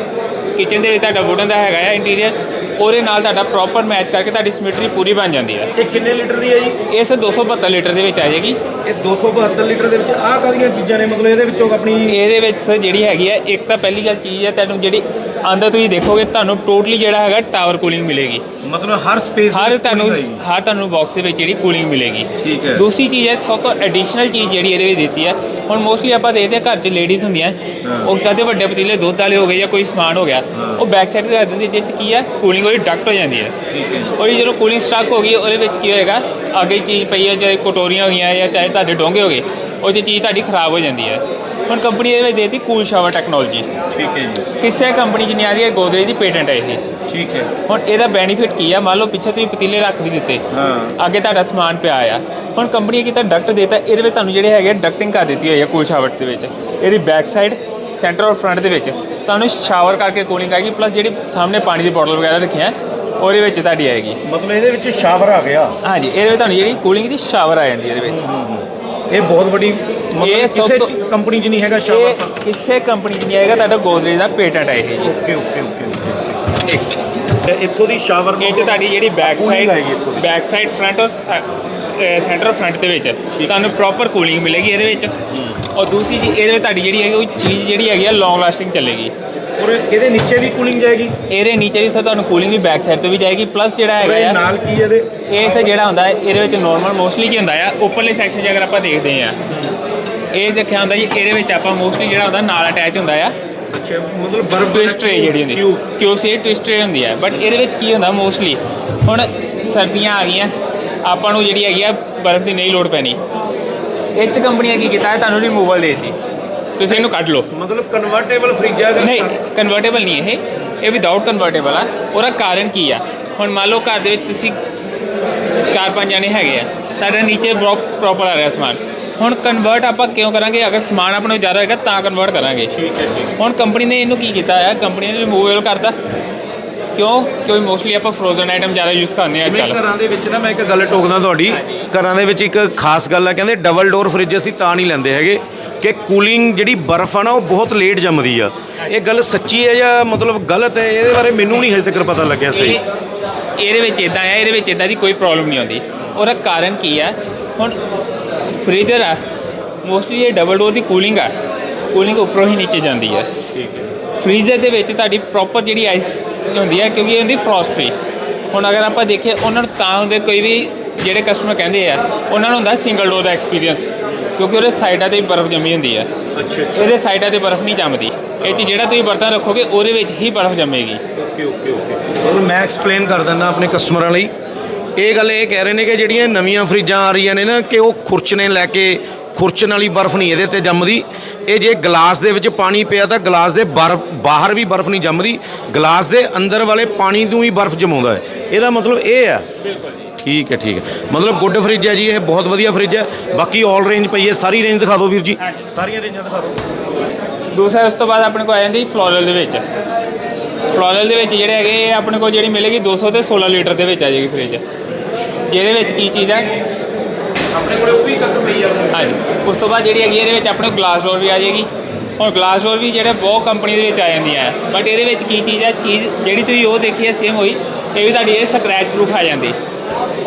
ਕਿਚਨ ਦੇ ਵਿੱਚ ਤੁਹਾਡਾ ਵੁਡਨ ਦਾ ਹੈਗਾ ਆ ਇੰਟੀਰੀਅਰ ਉਹਦੇ ਨਾਲ ਤੁਹਾਡਾ ਪ੍ਰੋਪਰ ਮੈਚ ਕਰਕੇ ਤੁਹਾਡੀ ਸਿਮਟਰੀ ਪੂਰੀ ਬਣ ਜਾਂਦੀ ਹੈ ਇਹ ਕਿੰਨੇ ਲੀਟਰ ਦੀ ਹੈ ਜੀ? ਇਸ 272 ਲੀਟਰ ਦੇ ਵਿੱਚ ਆ ਜਾਏਗੀ। ਇਹ 272 ਲੀਟਰ ਦੇ ਵਿੱਚ ਆਹ ਕਾਦੀਆਂ ਚੀਜ਼ਾਂ ਨੇ? ਮਤਲਬ ਇਹਦੇ ਵਿੱਚੋਂ ਆਪਣੀ ਇਹਦੇ ਵਿੱਚ ਸਰ ਜਿਹੜੀ ਹੈਗੀ ਆ ਇੱਕ ਤਾਂ ਪਹਿਲੀ ਗੱਲ ਚੀਜ਼ ਹੈ ਤੁਹਾਨੂੰ ਜਿਹੜੀ ਅੰਦਰ ਤੁਸੀਂ ਦੇਖੋਗੇ ਤੁਹਾਨੂੰ ਟੋਟਲੀ ਜਿਹੜਾ ਹੈਗਾ ਟਾਵਰ ਕੂਲਿੰਗ ਮਿਲੇਗੀ। ਮਤਲਬ ਹਰ ਸਪੇਸ ਹਰ ਤੁਹਾਨੂੰ ਹਰ ਤੁਹਾਨੂੰ ਬਾਕਸ ਦੇ ਵਿੱਚ ਜਿਹੜੀ ਕੂਲਿੰਗ ਮਿਲੇਗੀ। ਠੀਕ ਹੈ। ਦੂਸਰੀ ਚੀਜ਼ ਹੈ ਸਭ ਤੋਂ ਐਡੀਸ਼ਨਲ ਚੀਜ਼ ਜਿਹੜੀ ਇਹਦੇ ਵਿੱਚ ਦਿੱਤੀ ਹੈ ਹੁਣ ਮੋਸਟਲੀ ਆਪਾਂ ਦੇਖਦੇ ਹਾਂ ਘਰ 'ਚ ਲੇਡੀਜ਼ ਹੁੰਦੀਆਂ ਉਹ ਕਹਦੇ ਵੱਡੇ ਪਤੀਲੇ ਦੁੱਧ ਵਾਲੇ ਹੋ ਗਏ ਜਾਂ ਕੋਈ ਸਮਾਨ ਹੋ ਗਿਆ ਉਹ ਬੈਕ ਸਾਈਡ ਤੇ ਰੱਖ ਦਿੰਦੀ ਜਿਸ 'ਚ ਕੀ ਹੈ ਕੂਲਿੰਗ ਉਹਦੀ ਡਕਟ ਹੋ ਜਾਂਦੀ ਹੈ। ਔਰ ਇਹ ਜਦੋਂ ਕੂਲਿੰਗ ਸਟਾਕ ਹੋ ਗਈ ਉਹਦੇ ਵਿੱਚ ਕੀ ਹੋਏਗਾ ਅੱਗੇ ਚੀਜ਼ ਪਈ ਹੈ ਚਾਹੇ ਕਟੋਰੀਆਂ ਹੋ ਗਈਆਂ ਜਾਂ ਚਾਹੇ ਤੁਹਾਡੇ ਡੋਂਗੇ ਹੋ ਗਏ ਉਹ ਚੀਜ਼ ਤੁਹਾਡੀ ਖਰਾਬ ਹੋ ਜਾਂਦੀ ਹੈ। ਹੁਣ ਕੰਪਨੀ ਇਹਦੇ ਵਿੱਚ ਦੇਤੀ ਕੂਲ ਸ਼ਾਵਰ ਟੈਕਨੋਲੋਜੀ ਠੀਕ ਹੈ ਜੀ। ਕਿਸੇ ਕੰਪਨੀ 'ਚ ਨਹੀਂ ਆ ਰਹੀ ਹੈ ਗੋਦਰੇਜ ਦੀ ਪੇਟੈਂਟ ਹੈ ਇਹ। ਠੀਕ ਹੈ। ਹੁਣ ਇਹਦਾ ਬੈਨੀਫਿਟ ਕੀ ਆ? ਮੰਨ ਲਓ ਪਿੱਛੇ ਤੁਸੀਂ ਪਤੀਲੇ ਰੱਖ ਵੀ ਦਿੱਤੇ। ਹਾਂ। ਅੱਗੇ ਤੁਹਾਡਾ ਸਮਾਨ ਪਿਆ ਆ। ਹੁਣ ਕੰਪਨੀ ਨੇ ਕੀਤਾ ਡਕਟ ਦੇਤਾ ਇਹਦੇ ਵਿੱਚ ਤੁਹਾਨੂੰ ਜਿਹੜੇ ਹੈਗੇ ਡਕਟਿੰਗ ਕਰ ਦਿੱਤੀ ਹੋਈ ਹੈ ਕੂਲ ਸ਼ਾਵਰ ਦੇ ਵਿੱਚ। ਇਹਦੀ ਬੈਕ ਸਾਈਡ ਸੈਂਟਰ ਔਰ ਫਰੰਟ ਦੇ ਵਿੱਚ। ਤੁਹਾਨੂੰ ਸ਼ਾਵਰ ਕਰਕੇ ਕੂਲਿੰਗ ਆਏਗੀ ਪਲੱਸ ਜਿਹੜੀ ਸਾਹਮਣੇ ਪਾਣੀ ਦੀ ਬੋਤਲ ਵਗੈਰਾ ਰੱਖੀਆਂ ਉਹਦੇ ਵਿੱਚ ਤੁਹਾਡੀ ਆਏਗੀ। ਮਤਲਬ ਇਹਦੇ ਵਿੱਚ ਸ਼ਾਵਰ ਆ ਗਿਆ। ਹਾਂਜੀ ਇਹਦੇ ਵਿੱਚ ਤੁਹਾਨੂੰ ਜਿਹੜੀ ਕੂਲਿੰਗ ਦੀ ਸ਼ਾਵਰ ਆ ਜਾਂਦੀ ਹੈ ਇਹਦੇ ਵਿੱਚ। ਇਹ ਬਹੁਤ ਵੱਡੀ ਇਹ ਸਭ ਤੋਂ- ਕੰਪਨੀ 'ਚ ਨਹੀਂ ਹੈਗਾ ਇਹ ਕਿਸੇ ਕੰਪਨੀ 'ਚ ਨਹੀਂ ਆਏਗਾ ਤੁਹਾਡਾ ਗੋਦਰੇਜ ਦਾ ਪੇਟੈਂਟ ਹੈ ਇਹ ਜੀ। ਓਕੇ ਓਕੇ ਓਕੇ ਇੱਕ ਇੱਥੋਂ ਦੀ ਸ਼ਾਵਰ ਇਹ 'ਚ ਤੁਹਾਡੀ ਜਿਹੜੀ back side. Back side front ਔਰ ਸੈਂਟਰ ਫਰੰਟ ਦੇ ਵਿੱਚ। ਤੁਹਾਨੂੰ ਪ੍ਰੋਪਰ ਕੂਲਿੰਗ ਮਿਲੇਗੀ ਇਹਦੇ ਵਿੱਚ। ਔਰ ਦੂਸਰੀ ਚੀਜ਼ ਇਹਦੇ ਵਿੱਚ ਤੁਹਾਡੀ ਜਿਹੜੀ ਹੈਗੀ ਉਹ ਚੀਜ਼ ਜਿਹੜੀ ਹੈਗੀ ਆ ਲੌਂਗ ਲਾਸਟਿੰਗ ਚੱਲੇਗੀ। ਔਰ ਇਹਦੇ ਨੀਚੇ ਵੀ ਕੂਲਿੰਗ ਜਾਏਗੀ? ਇਹਦੇ ਨੀਚੇ ਵੀ ਸਰ ਤੁਹਾਨੂੰ ਕੂਲਿੰਗ ਵੀ ਬੈਕ ਸਾਈਡ ਤੋਂ ਵੀ ਜਾਏਗੀ ਪਲੱਸ ਜਿਹੜਾ ਹੈਗਾ ਨਾਲ ਕੀ ਇਹਦੇ? ਇਹ ਸਰ ਜਿਹੜਾ ਹੁੰਦਾ ਇਹਦੇ ਵਿੱਚ ਨਾਰਮਲ ਮੋਸਟਲੀ ਕੀ ਹੁੰਦਾ ਆ ਓਪਨਲੀ ਸੈਕਸ਼ਨ 'ਚ ਅਗਰ ਆਪਾਂ ਦੇਖਦੇ ਆ ਇਹ ਦੇਖਿਆ ਹੁੰਦਾ ਜੀ ਇਹਦੇ ਵਿੱਚ ਆਪਾਂ ਮੋਸਟਲੀ ਜਿਹੜਾ ਹੁੰਦਾ ਨਾਲ ਅਟੈਚ ਹੁੰਦਾ ਆ। ਅੱਛਾ ਮਤਲਬ ਬਰਫ ਟਵਿਸਟ ਟ੍ਰੇ ਜਿਹੜੀ ਹੁੰਦੀ। ਕਿਉਂ ਸੀ ਟਵਿਸਟ ਟ੍ਰੇ ਹੁੰਦੀ ਹੈ ਬਟ ਇਹਦੇ ਵਿੱਚ ਕੀ ਹੁੰਦਾ ਮੋਸਟਲੀ ਹੁਣ ਸਰਦੀਆਂ ਆ ਗਈਆਂ ਆਪਾਂ ਨੂੰ ਜਿਹੜੀ ਹੈਗੀ ਆ ਬਰਫ਼ ਦੀ ਨਹੀਂ ਲੋੜ ਪੈਣੀ। ਇਹ 'ਚ ਕੰਪਨੀ ਨੇ ਕੀ ਕੀਤਾ ਹੈ ਤੁਹਾਨੂੰ ਰਿਮੂਵਲ ਦੇ ਦਿੱਤੀ। ਤੁਸੀਂ ਇਹਨੂੰ ਕੱਢ ਲਓ। ਮਤਲਬ ਕਨਵਰਟੇਬਲ ਫ੍ਰਿਜ ਅਗਰ ਨਹੀਂ ਕਨਵਰਟੇਬਲ ਨਹੀਂ ਇਹ। ਇਹ ਵਿਦਆਊਟ ਕਨਵਰਟੇਬਲ ਆ। ਉਹਦਾ ਕਾਰਨ ਕੀ ਆ? ਹੁਣ ਮੰਨ ਲਓ ਘਰ ਦੇ ਵਿੱਚ ਤੁਸੀਂ ਚਾਰ ਪੰਜ ਜਣੇ ਹੈਗੇ ਆ। ਤੁਹਾਡਾ ਨੀਚੇ ਪ੍ਰੋਪਰ ਆ ਰਿਹਾ ਸਮਾਨ। ਹੁਣ ਕਨਵਰਟ ਆਪਾਂ ਕਿਉਂ ਕਰਾਂਗੇ? ਅਗਰ ਸਮਾਨ ਆਪਣਾ ਜ਼ਿਆਦਾ ਹੋਏਗਾ ਤਾਂ ਕਨਵਰਟ ਕਰਾਂਗੇ। ਠੀਕ ਹੈ ਹੁਣ ਕੰਪਨੀ ਨੇ ਇਹਨੂੰ ਕੀ ਕੀਤਾ ਹੈ? ਕੰਪਨੀ ਨੇ ਰਿਮੂਵੇਬਲ ਕਰਤਾ। ਕਿਉਂ? ਕਿਉਂਕਿ ਮੋਸਟਲੀ ਆਪਾਂ ਫਰੋਜ਼ਨ ਆਈਟਮ ਜ਼ਿਆਦਾ ਯੂਜ਼ ਕਰਨੇ ਆ ਅੱਜ ਕੱਲ੍ਹ। ਘਰਾਂ ਦੇ ਵਿੱਚ ਨਾ ਮੈਂ ਇੱਕ ਗੱਲ ਟੋਕਦਾ ਤੁਹਾਡੀ। ਘਰਾਂ ਦੇ ਵਿੱਚ ਇੱਕ ਖਾਸ ਗੱਲ ਆ ਕਹਿੰਦੇ ਡਬਲ ਡੋਰ ਫ੍ਰਿਜ ਅਸੀਂ ਤਾਂ ਨਹੀਂ ਲੈਂਦੇ ਹੈਗੇ। ਕਿ ਕੂਲਿੰਗ ਜਿਹੜੀ ਬਰਫ਼ ਆ ਨਾ ਉਹ ਬਹੁਤ ਲੇਟ ਜੰਮਦੀ ਆ। ਇਹ ਗੱਲ ਸੱਚੀ ਹੈ ਜਾਂ ਮਤਲਬ ਗਲਤ ਹੈ? ਇਹਦੇ ਬਾਰੇ ਮੈਨੂੰ ਨਹੀਂ ਹਜੇ ਤੱਕ ਪਤਾ ਲੱਗਿਆ ਸਹੀ। ਇਹ- ਇਹਦੇ ਵਿੱਚ ਇਦਾਂ ਹੈ ਇਹਦੇ ਵਿੱਚ ਇਦਾਂ ਦੀ ਕੋਈ ਪ੍ਰੋਬਲਮ ਨਹੀਂ ਆਉਂਦੀ। ਉਹਦਾ ਕਾਰਨ ਕੀ ਹੈ ਹੁਣ ਫ੍ਰੀਜ਼ਰ ਆ। ਮੋਸਟਲੀ ਇਹ ਡਬਲ ਡੋਰ ਦੀ ਕੂਲਿੰਗ ਆ। ਕੂਲਿੰਗ ਉੱਪਰੋਂ ਹੀ ਨੀਚੇ ਜਾਂਦੀ ਹੈ ਠੀਕ ਹੈ। ਫ੍ਰੀਜ਼ਰ ਦੇ ਵਿੱਚ ਤੁਹਾਡੀ ਪ੍ਰੋਪਰ ਜਿਹੜੀ ਆਈਸ ਹੁੰਦੀ ਹੈ ਕਿਉਂਕਿ ਇਹ ਹੁੰਦੀ ਫਰੋਸਟ ਫ੍ਰੀ ਹੁਣ ਅਗਰ ਆਪਾਂ ਦੇਖੀਏ ਉਹਨਾਂ ਨੂੰ ਤਾਂ ਹੁੰਦੇ ਕੋਈ ਵੀ ਜਿਹੜੇ ਕਸਟਮਰ ਕਹਿੰਦੇ ਆ ਉਹਨਾਂ ਨੂੰ ਹੁੰਦਾ ਸਿੰਗਲ ਡੋਰ ਦਾ ਐਕਸਪੀਰੀਅੰਸ ਕਿਉਂਕਿ ਉਹਦੇ ਸਾਈਡਾਂ ਤੇ ਬਰਫ਼ ਜੰਮੀ ਹੁੰਦੀ ਹੈ ਅੱਛਾ ਅੱਛਾ। ਇਹਦੇ ਸਾਈਡਾਂ ਤੇ ਬਰਫ਼ ਨਹੀਂ ਜੰਮਦੀ। ਇਹ 'ਚ ਜਿਹੜਾ ਤੁਸੀਂ ਬਰਤਨ ਰੱਖੋਗੇ ਉਹਦੇ ਵਿੱਚ ਹੀ ਬਰਫ਼ ਜੰਮੇਗੀ। Okay okay okay. ਮੈਂ ਐਕਸਪਲੇਨ ਕਰ ਦਿੰਦਾ ਆਪਣੇ ਕਸਟਮਰਾਂ ਲਈ। ਇਹ ਗੱਲ ਇਹ ਕਹਿ ਰਹੇ ਨੇ ਕਿ ਜਿਹੜੀਆਂ ਨਵੀਆਂ ਫਰਿੱਜਾਂ ਆ ਰਹੀਆਂ ਨੇ ਨਾ ਕਿ ਉਹ ਖੁਰਚਣੇ ਲੈ ਕੇ ਖੁਰਚਣ ਵਾਲੀ ਬਰਫ਼ ਨਹੀਂ ਇਹਦੇ ਤੇ ਜੰਮਦੀ। ਇਹ ਜੇ ਗਲਾਸ ਦੇ ਵਿੱਚ ਪਾਣੀ ਪਿਆ ਤਾਂ ਗਲਾਸ ਦੇ ਬਾਹਰ ਵੀ ਬਰਫ਼ ਨਹੀਂ ਜੰਮਦੀ ਗਲਾਸ ਦੇ ਅੰਦਰ ਵਾਲੇ ਪਾਣੀ ਨੂੰ ਹੀ ਬਰਫ਼ ਜਮਾਉਂਦਾ ਹੈ। ਇਹਦਾ ਮਤਲਬ ਇਹ ਆ ਠੀਕ ਹੈ ਠੀਕ ਹੈ। ਮਤਲਬ ਗੁੱਡ ਫਰਿੱਜ ਹੈ ਜੀ ਇਹ ਬਹੁਤ ਵਧੀਆ ਫਰਿੱਜ ਹੈ। ਬਾਕੀ 올 ਰੇਂਜ ਪਈ ਹੈ ਸਾਰੀ ਰੇਂਜ ਦਿਖਾ ਦਿਓ ਵੀਰ ਜੀ। ਸਾਰੀਆਂ ਰੇਂਜਾਂ ਦਿਖਾ ਦਿਓ। ਦੂਸਰਾ ਉਸ ਤੋਂ ਬਾਅਦ ਆਪਣੇ ਕੋਲ ਆ ਜਾਂਦੀ ਫਲੋਰਲ ਦੇ ਵਿੱਚ। ਫਲੋਰਲ ਦੇ ਵਿੱਚ ਜਿਹੜੇ ਹੈਗੇ ਇਹ ਆਪਣੇ ਕੋਲ ਜਿਹੜੀ ਮਿਲੇਗੀ 200 ਤੇ 16 ਲੀਟਰ ਦੇ ਵਿੱਚ ਆ ਜਾਏਗੀ ਫ੍ਰਿਜ। ਜਿਹਦੇ ਵਿੱਚ ਕੀ ਚੀਜ਼ ਹੈ? ਆਪਣੇ ਕੋਲੇ ਉਹ ਵੀ ਕੱਕ ਪਈ ਆ। ਹਾਂਜੀ। ਉਸ ਤੋਂ ਬਾਅਦ ਜਿਹੜੀ ਹੈਗੀ ਇਹਦੇ ਵਿੱਚ ਆਪਣੇ ਗਲਾਸ ਡੋਰ ਵੀ ਆ ਜਾਏਗੀ। ਹੁਣ ਗਲਾਸ ਡੋਰ ਵੀ ਜਿਹੜੇ ਬਹੁਤ ਕੰਪਨੀ ਦੇ ਵਿੱਚ ਆ ਜਾਂਦੀਆਂ ਹੈ ਬਟ ਇਹਦੇ ਵਿੱਚ ਕੀ ਚੀਜ਼ ਹੈ? ਚੀਜ਼ ਜਿਹੜੀ ਤੁਸੀਂ ਉਹ ਦੇਖੀ ਹੈ ਸੇਮ ਹੋਈ ਇਹ ਵੀ ਤੁਹਾਡੀ ਇਹ ਸਕ੍ਰੈਚ ਪ੍ਰੂਫ ਆ ਜਾਂਦੀ।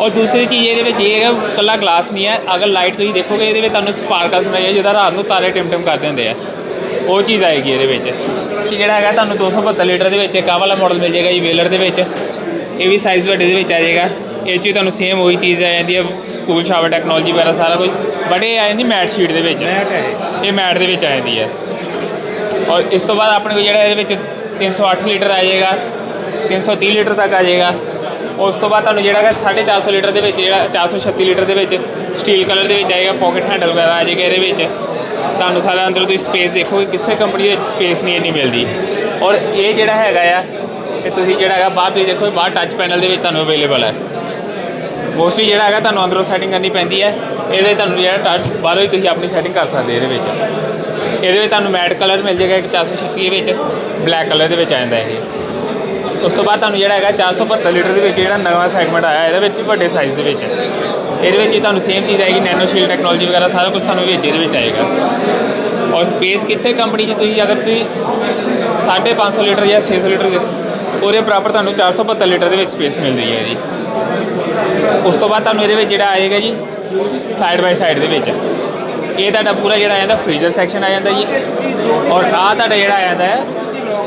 ਔਰ ਦੂਸਰੀ ਚੀਜ਼ ਇਹਦੇ ਵਿੱਚ ਇਹ ਹੈ ਕੱਲਾ ਗਲਾਸ ਨਹੀਂ ਹੈ। ਅਗਰ ਲਾਈਟ ਤੁਸੀਂ ਦੇਖੋਗੇ ਇਹਦੇ ਵਿੱਚ ਤੁਹਾਨੂੰ ਸਪਾਰਕਲਸ ਨਜ਼ਰ ਜਿਹਦਾ ਰਾਤ ਨੂੰ ਤਾਰੇ ਟਿਮ-ਟਿਮ ਕਰਦੇ ਹੁੰਦੇ ਆ। ਉਹ ਚੀਜ਼ ਆਏਗੀ ਇਹਦੇ ਵਿੱਚ। ਤੇ ਜਿਹੜਾ ਹੈਗਾ ਤੁਹਾਨੂੰ 272 ਲੀਟਰ ਦੇ ਵਿੱਚ ਇੱਕ ਆਹ ਵਾਲਾ ਮਾਡਲ ਮਿਲ ਜਾਏਗਾ ਜੀ ਵੇਲਰ ਦੇ ਵਿੱਚ। ਇਹ ਵੀ ਸਾਈਜ਼ ਵੱਡੇ ਦੇ ਵਿੱਚ ਆ ਜਾਏਗਾ। ਇਹ 'ਚ ਵੀ ਤੁਹਾਨੂੰ ਸੇਮ ਉਹੀ ਚੀਜ਼ ਆ ਜਾਂਦੀ ਹੈ ਕੂਲ ਸ਼ਾਵਰ ਟੈਕਨੋਲੋਜੀ ਵਗੈਰਾ ਸਾਰਾ ਕੁਝ ਬਟ ਇਹ ਆ ਜਾਂਦੀ ਮੈਟ ਸ਼ੀਟ ਦੇ ਵਿੱਚ। ਮੈਟ ਹੈ ਇਹ। ਮੈਟ ਦੇ ਵਿੱਚ ਆ ਜਾਂਦੀ ਹੈ। ਔਰ ਇਸ ਤੋਂ ਬਾਅਦ ਆਪਣੇ ਕੋਲ ਜਿਹੜਾ ਇਹਦੇ ਵਿੱਚ 308 ਲੀਟਰ ਆ ਜਾਏਗਾ 330 ਲੀਟਰ ਤੱਕ ਆ ਜਾਏਗਾ। ਉਸ ਤੋਂ ਬਾਅਦ ਤੁਹਾਨੂੰ ਜਿਹੜਾ ਹੈਗਾ 450 ਲੀਟਰ ਦੇ ਵਿੱਚ ਜਿਹੜਾ 436 ਲੀਟਰ ਦੇ ਵਿੱਚ ਸਟੀਲ ਕਲਰ ਦੇ ਵਿੱਚ ਆਏਗਾ ਪਾਕਟ ਹੈਂਡਲ ਵਗੈਰਾ ਆ ਜਾਏਗਾ ਇਹਦੇ ਵਿੱਚ। ਤੁਹਾਨੂੰ ਸਾਰਾ ਅੰਦਰ ਤੁਸੀਂ ਸਪੇਸ ਦੇਖੋਗੇ ਕਿਸੇ ਕੰਪਨੀ ਦੇ ਵਿੱਚ ਸਪੇਸ ਨਹੀਂ ਇੰਨੀ ਮਿਲਦੀ। ਔਰ ਇਹ ਜਿਹੜਾ ਹੈਗਾ ਆ ਇਹ ਤੁਸੀਂ ਜਿਹੜਾ ਹੈਗਾ ਬਾਹਰ ਤੁਸੀਂ ਦੇਖੋ ਬਾਹਰ ਟੱਚ ਪੈਨਲ ਦੇ ਵਿੱਚ ਤੁਹਾਨੂੰ ਅਵੇਲੇਬਲ ਹੈ। ਮੋਸਟਲੀ ਜਿਹੜਾ ਹੈਗਾ ਤੁਹਾਨੂੰ ਅੰਦਰੋਂ ਸੈਟਿੰਗ ਕਰਨੀ ਪੈਂਦੀ ਹੈ। ਇਹਦੇ ਤੁਹਾਨੂੰ ਜਿਹੜਾ ਟੱਚ ਬਾਹਰੋਂ ਹੀ ਤੁਸੀਂ ਆਪਣੀ ਸੈਟਿੰਗ ਕਰ ਸਕਦੇ ਇਹਦੇ ਵਿੱਚ। ਇਹਦੇ ਵਿੱਚ ਤੁਹਾਨੂੰ ਮੈਟ ਕਲਰ ਮਿਲ ਜਾਏਗਾ ਇੱਕ 436 ਦੇ ਵਿੱਚ। ਬਲੈਕ ਕਲਰ ਦੇ ਵਿੱਚ ਆ ਜਾਂਦਾ ਇਹ। ਉਸ ਤੋਂ ਬਾਅਦ ਤੁਹਾਨੂੰ ਜਿਹੜਾ ਹੈਗਾ 472 ਲੀਟਰ ਦੇ ਵਿੱਚ ਜਿਹੜਾ ਨਵਾਂ ਸੈਗਮੈਂਟ ਆਇਆ, ਇਹਦੇ ਵਿੱਚ ਵੀ ਵੱਡੇ ਸਾਈਜ਼ ਦੇ ਵਿੱਚ। ਇਹਦੇ ਵਿੱਚ ਹੀ ਤੁਹਾਨੂੰ ਸੇਮ ਚੀਜ਼ ਆਏਗੀ ਨੈਨੋ ਸ਼ੀਲ ਟੈਕਨੋਲੋਜੀ ਵਗੈਰਾ ਸਾਰਾ ਕੁਝ ਤੁਹਾਨੂੰ ਵਿੱਚ ਇਹਦੇ ਵਿੱਚ ਆਏਗਾ। ਔਰ ਸਪੇਸ ਕਿਸੇ ਕੰਪਨੀ 'ਚ ਤੁਸੀਂ ਅਗਰ ਤੁਸੀਂ 550 ਲੀਟਰ ਜਾਂ 600 ਲੀਟਰ ਦੇ ਉਹਦੇ ਬਰਾਬਰ ਤੁਹਾਨੂੰ 472 ਲੀਟਰ ਦੇ ਵਿੱਚ ਸਪੇਸ ਮਿਲ ਰਹੀ ਹੈ ਜੀ। ਉਸ ਤੋਂ ਬਾਅਦ ਤੁਹਾਨੂੰ ਇਹਦੇ ਵਿੱਚ ਜਿਹੜਾ ਆਏਗਾ ਜੀ ਸਾਈਡ ਬਾਈ ਸਾਈਡ ਦੇ ਵਿੱਚ। ਇਹ ਤੁਹਾਡਾ ਪੂਰਾ ਜਿਹੜਾ ਆ ਜਾਂਦਾ ਫ੍ਰੀਜ਼ਰ ਸੈਕਸ਼ਨ ਆ ਜਾਂਦਾ ਜੀ। ਔਰ ਆਹ ਤੁਹਾਡਾ ਜਿਹੜਾ ਆ ਜਾਂਦਾ ਹੈ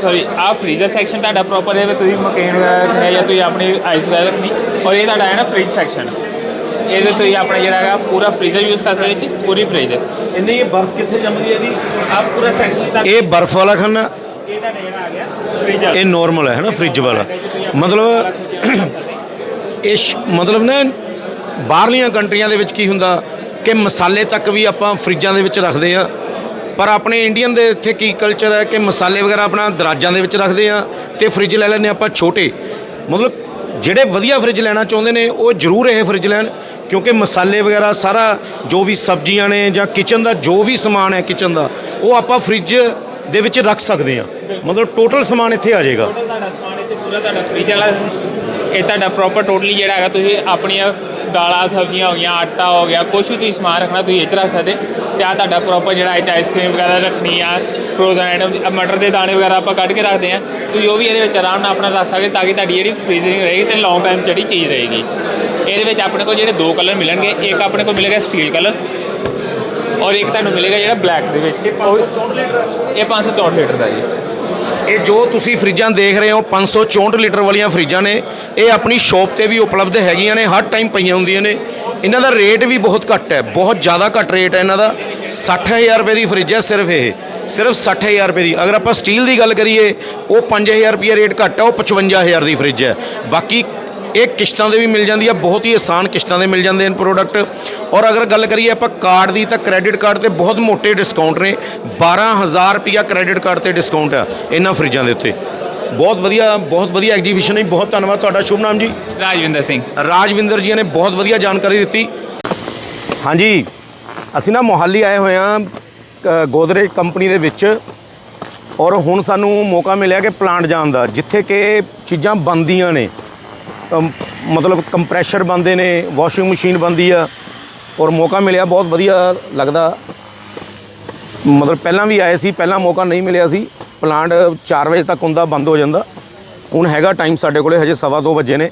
ਸੌਰੀ ਆਹ ਫ੍ਰੀਜ਼ਰ ਸੈਕਸ਼ਨ ਤੁਹਾਡਾ ਪ੍ਰੋਪਰ ਇਹਦੇ ਵਿੱਚ ਤੁਸੀਂ ਮਕੇਨ ਵਗੈਰਾ ਰੱਖਣੀ ਹੈ ਜਾਂ ਤੁਸੀਂ ਆਪਣੀ ਆਈਸ ਵਗੈਰਾ ਰੱਖਣੀ। ਔਰ ਇਹ ਤੁਹਾਡਾ ਹੈ ਨਾ ਫ੍ਰੀਜ਼ ਸੈਕਸ਼ਨ ਇਹਦੇ ਤੁਸੀਂ ਆਪਣਾ ਜਿਹੜਾ ਹੈਗਾ ਪੂਰਾ ਫ੍ਰੀਜ਼ਰ ਯੂਜ਼ ਕਰ ਸਕਦੇ ਜੀ ਪੂਰੀ ਫ੍ਰੀਜ਼ ਇੰਨੀ ਇਹ ਬਰਫ਼ ਕਿੱਥੇ ਜੰਮਦੀ ਹੈ ਇਹਦੀ? ਆਹ ਪੂਰਾ ਸੈਕਸ਼ਨ ਦਾ ਇਹ ਬਰਫ਼ ਵਾਲਾ ਖਾਨਾ ਇਹ ਤੁਹਾਡਾ ਜਿਹੜਾ ਆ ਗਿਆ ਫ੍ਰੀਜ਼ਰ ਇਹ ਨਾਰਮਲ ਹੈ ਨਾ ਫ੍ਰਿਜ ਵਾਲਾ। ਮਤਲਬ ਇਹ ਸ਼- ਮਤਲਬ ਨਾ ਬਾਹਰਲੀਆਂ ਕੰਟਰੀਆਂ ਦੇ ਵਿੱਚ ਕੀ ਹੁੰਦਾ ਕਿ ਮਸਾਲੇ ਤੱਕ ਵੀ ਆਪਾਂ ਫਰਿੱਜਾਂ ਦੇ ਵਿੱਚ ਰੱਖਦੇ ਆ ਪਰ ਆਪਣੇ ਇੰਡੀਅਨ ਦੇ ਇੱਥੇ ਕੀ ਕਲਚਰ ਹੈ ਕਿ ਮਸਾਲੇ ਵਗੈਰਾ ਆਪਣਾ ਦਰਾਜਾਂ ਦੇ ਵਿੱਚ ਰੱਖਦੇ ਆ ਤੇ ਫਰਿੱਜ ਲੈ ਲੈਂਦੇ ਆਪਾਂ ਛੋਟੇ। ਮਤਲਬ ਜਿਹੜੇ ਵਧੀਆ ਫਰਿੱਜ ਲੈਣਾ ਚਾਹੁੰਦੇ ਨੇ, ਉਹ ਜ਼ਰੂਰ ਇਹ ਫਰਿੱਜ ਲੈਣ ਕਿਉਂਕਿ ਮਸਾਲੇ ਵਗੈਰਾ ਸਾਰਾ ਜੋ ਵੀ ਸਬਜ਼ੀਆਂ ਨੇ ਜਾਂ ਕਿਚਨ ਦਾ ਜੋ ਵੀ ਸਮਾਨ ਹੈ ਕਿਚਨ ਦਾ, ਉਹ ਆਪਾਂ ਫਰਿੱਜ ਦੇ ਵਿੱਚ ਰੱਖ ਸਕਦੇ ਆ ਮਤਲਬ ਟੋਟਲ ਸਮਾਨ ਇੱਥੇ ਆ ਜਾਏਗਾ। ਟੋਟਲ ਤੁਹਾਡਾ ਸਮਾਨ ਇੱਥੇ ਪੂਰਾ ਤੁਹਾਡਾ ਫ੍ਰੀਜ ਵਾਲਾ ਇਹ ਤੁਹਾਡਾ ਪ੍ਰੋਪਰ ਟੋਟਲੀ ਜਿਹੜਾ ਹੈਗਾ, ਤੁਸੀਂ ਆਪਣੀਆਂ ਦਾਲਾਂ, ਸਬਜ਼ੀਆਂ ਹੋ ਗਈਆਂ, ਆਟਾ ਹੋ ਗਿਆ ਕੁਝ ਵੀ ਤੁਸੀਂ ਸਮਾਨ ਰੱਖਣਾ, ਤੁਸੀਂ ਇਹ 'ਚ ਰੱਖ ਸਕਦੇ। ਤੇ ਆ ਤੁਹਾਡਾ ਪ੍ਰੋਪਰ ਜਿਹੜਾ ਇਹ ਆਈਸਕ੍ਰੀਮ ਵਗੈਰਾ ਰੱਖਣੀ ਆ ਫਰੋਜ਼ਨ ਆਈਟਮ ਮਟਰ ਦੇ ਦਾਣੇ ਵਗੈਰਾ ਆਪਾਂ ਕੱਢ ਕੇ ਰੱਖਦੇ ਆ। ਤੁਸੀਂ ਉਹ ਵੀ ਇਹਦੇ ਵਿੱਚ ਆਰਾਮ ਨਾਲ ਆਪਣਾ ਰੱਖ ਸਕਦੇ, ਤਾਂ ਕਿ ਤੁਹਾਡੀ ਜਿਹੜੀ ਫ੍ਰੀਜ਼ਿੰਗ ਰਹੇਗੀ ਤੇ ਲੌਂਗ ਟਾਈਮ ਜਿਹੜੀ ਚੀਜ਼ ਰਹੇਗੀ। ਇਹਦੇ ਵਿੱਚ ਆਪਣੇ ਕੋਲ ਜਿਹੜੇ ਦੋ ਕਲਰ ਮਿਲਣਗੇ, ਇੱਕ ਆਪਣੇ ਕੋਲ ਮਿਲੇਗਾ ਸਟੀਲ ਕਲਰ ਔਰ ਇੱਕ ਤੁਹਾਨੂੰ ਮਿਲੇਗਾ ਜਿਹੜਾ ਬਲੈਕ ਦੇ ਵਿੱਚ। ਇਹ 564 ਲੀਟਰ ਇਹ 564 ਲੀਟਰ ਦਾ ਜੀ। ਇਹ ਜੋ ਤੁਸੀਂ ਫਰਿੱਜਾਂ ਦੇਖ ਰਹੇ ਹੋ 564 ਲੀਟਰ ਵਾਲੀਆਂ ਫਰਿੱਜਾਂ ਨੇ, ਇਹ ਆਪਣੀ ਸ਼ਾਪ ਤੇ ਵੀ ਉਪਲਬਧ ਹੈਗੀਆਂ ਨੇ, ਹਰ ਟਾਈਮ ਪਈਆਂ ਹੁੰਦੀਆਂ ਨੇ। ਇਹਨਾਂ ਦਾ ਰੇਟ ਵੀ ਬਹੁਤ ਘੱਟ ਹੈ, ਬਹੁਤ ਜ਼ਿਆਦਾ ਘੱਟ ਰੇਟ ਹੈ ਇਹਨਾਂ ਦਾ। 60000 ਰੁਪਏ ਦੀ ਫਰਿੱਜ ਹੈ ਸਿਰਫ ਇਹ, ਸਿਰਫ 60000 ਰੁਪਏ ਦੀ। ਅਗਰ ਆਪਾਂ ਸਟੀਲ ਦੀ ਗੱਲ ਕਰੀਏ, ਉਹ 5000 ਰੁਪਏ ਰੇਟ ਘੱਟ ਹੈ, ਉਹ 55000 ਦੀ ਫਰਿੱਜ ਹੈ। ਬਾਕੀ ਇਹ ਕਿਸ਼ਤਾਂ ਦੇ ਵੀ ਮਿਲ ਜਾਂਦੀ ਹੈ ਬਹੁਤ ਹੀ ਆਸਾਨ ਕਿਸ਼ਤਾਂ ਦੇ ਮਿਲ ਜਾਂਦੇ ਨੇ ਪ੍ਰੋਡਕਟ ਔਰ ਅਗਰ ਗੱਲ ਕਰੀਏ ਆਪਾਂ ਕਾਰਡ ਦੀ ਤਾਂ ਕ੍ਰੈਡਿਟ ਕਾਰਡ ਤੇ ਬਹੁਤ ਮੋٹے ਡਿਸਕਾਊਂਟ ਨੇ 12000 ਰੁਪਿਆ ਕ੍ਰੈਡਿਟ ਕਾਰਡ ਤੇ ਡਿਸਕਾਊਂਟ ਆ ਇਹਨਾਂ ਫਰਿੱਜਾਂ ਦੇ ਉੱਤੇ। ਬਹੁਤ ਵਧੀਆ ਬਹੁਤ ਵਧੀਆ ਐਗਜੀਬਿਸ਼ਨ ਹੈ ਬਹੁਤ ਧੰਨਵਾਦ ਤੁਹਾਡਾ ਸ਼ੁਭ ਨਾਮ ਜੀ? ਰਾਜਵਿੰਦਰ ਸਿੰਘ। ਰਾਜਵਿੰਦਰ ਜੀ ਨੇ ਬਹੁਤ ਵਧੀਆ ਜਾਣਕਾਰੀ ਦਿੱਤੀ। ਹਾਂਜੀ ਅਸੀਂ ਨਾ ਮੋਹਾਲੀ ਆਏ ਹੋਏ ਕ- ਗੋਦਰੇਜ ਕੰਪਨੀ ਦੇ ਵਿੱਚ। ਔਰ ਹੁਣ ਸਾਨੂੰ ਮੌਕਾ ਮਿਲਿਆ ਕਿ ਪਲਾਂਟ ਜਾਣ ਦਾ ਜਿੱਥੇ ਕਿ ਚੀਜ਼ਾਂ ਬਣਦੀਆਂ ਨੇ। ਮਤਲਬ ਕੰਪਰੈਸ਼ਰ ਬਣਦੇ ਨੇ ਵਾਸ਼ਿੰਗ ਮਸ਼ੀਨ ਬਣਦੀ ਆ, ਔਰ ਮੌਕਾ ਮਿਲਿਆ, ਬਹੁਤ ਵਧੀਆ ਲੱਗਦਾ। ਮਤਲਬ ਪਹਿਲਾਂ ਵੀ ਆਏ ਸੀ, ਪਹਿਲਾਂ ਮੌਕਾ ਨਹੀਂ ਮਿਲਿਆ ਸੀ। ਪਲਾਂਟ 4 ਵਜੇ ਤੱਕ ਹੁੰਦਾ ਬੰਦ ਹੋ ਜਾਂਦਾ। ਹੁਣ ਹੈਗਾ ਟਾਈਮ ਸਾਡੇ ਕੋਲੇ, ਹਜੇ ਸਵਾ ਦੋ ਵਜੇ ਨੇ।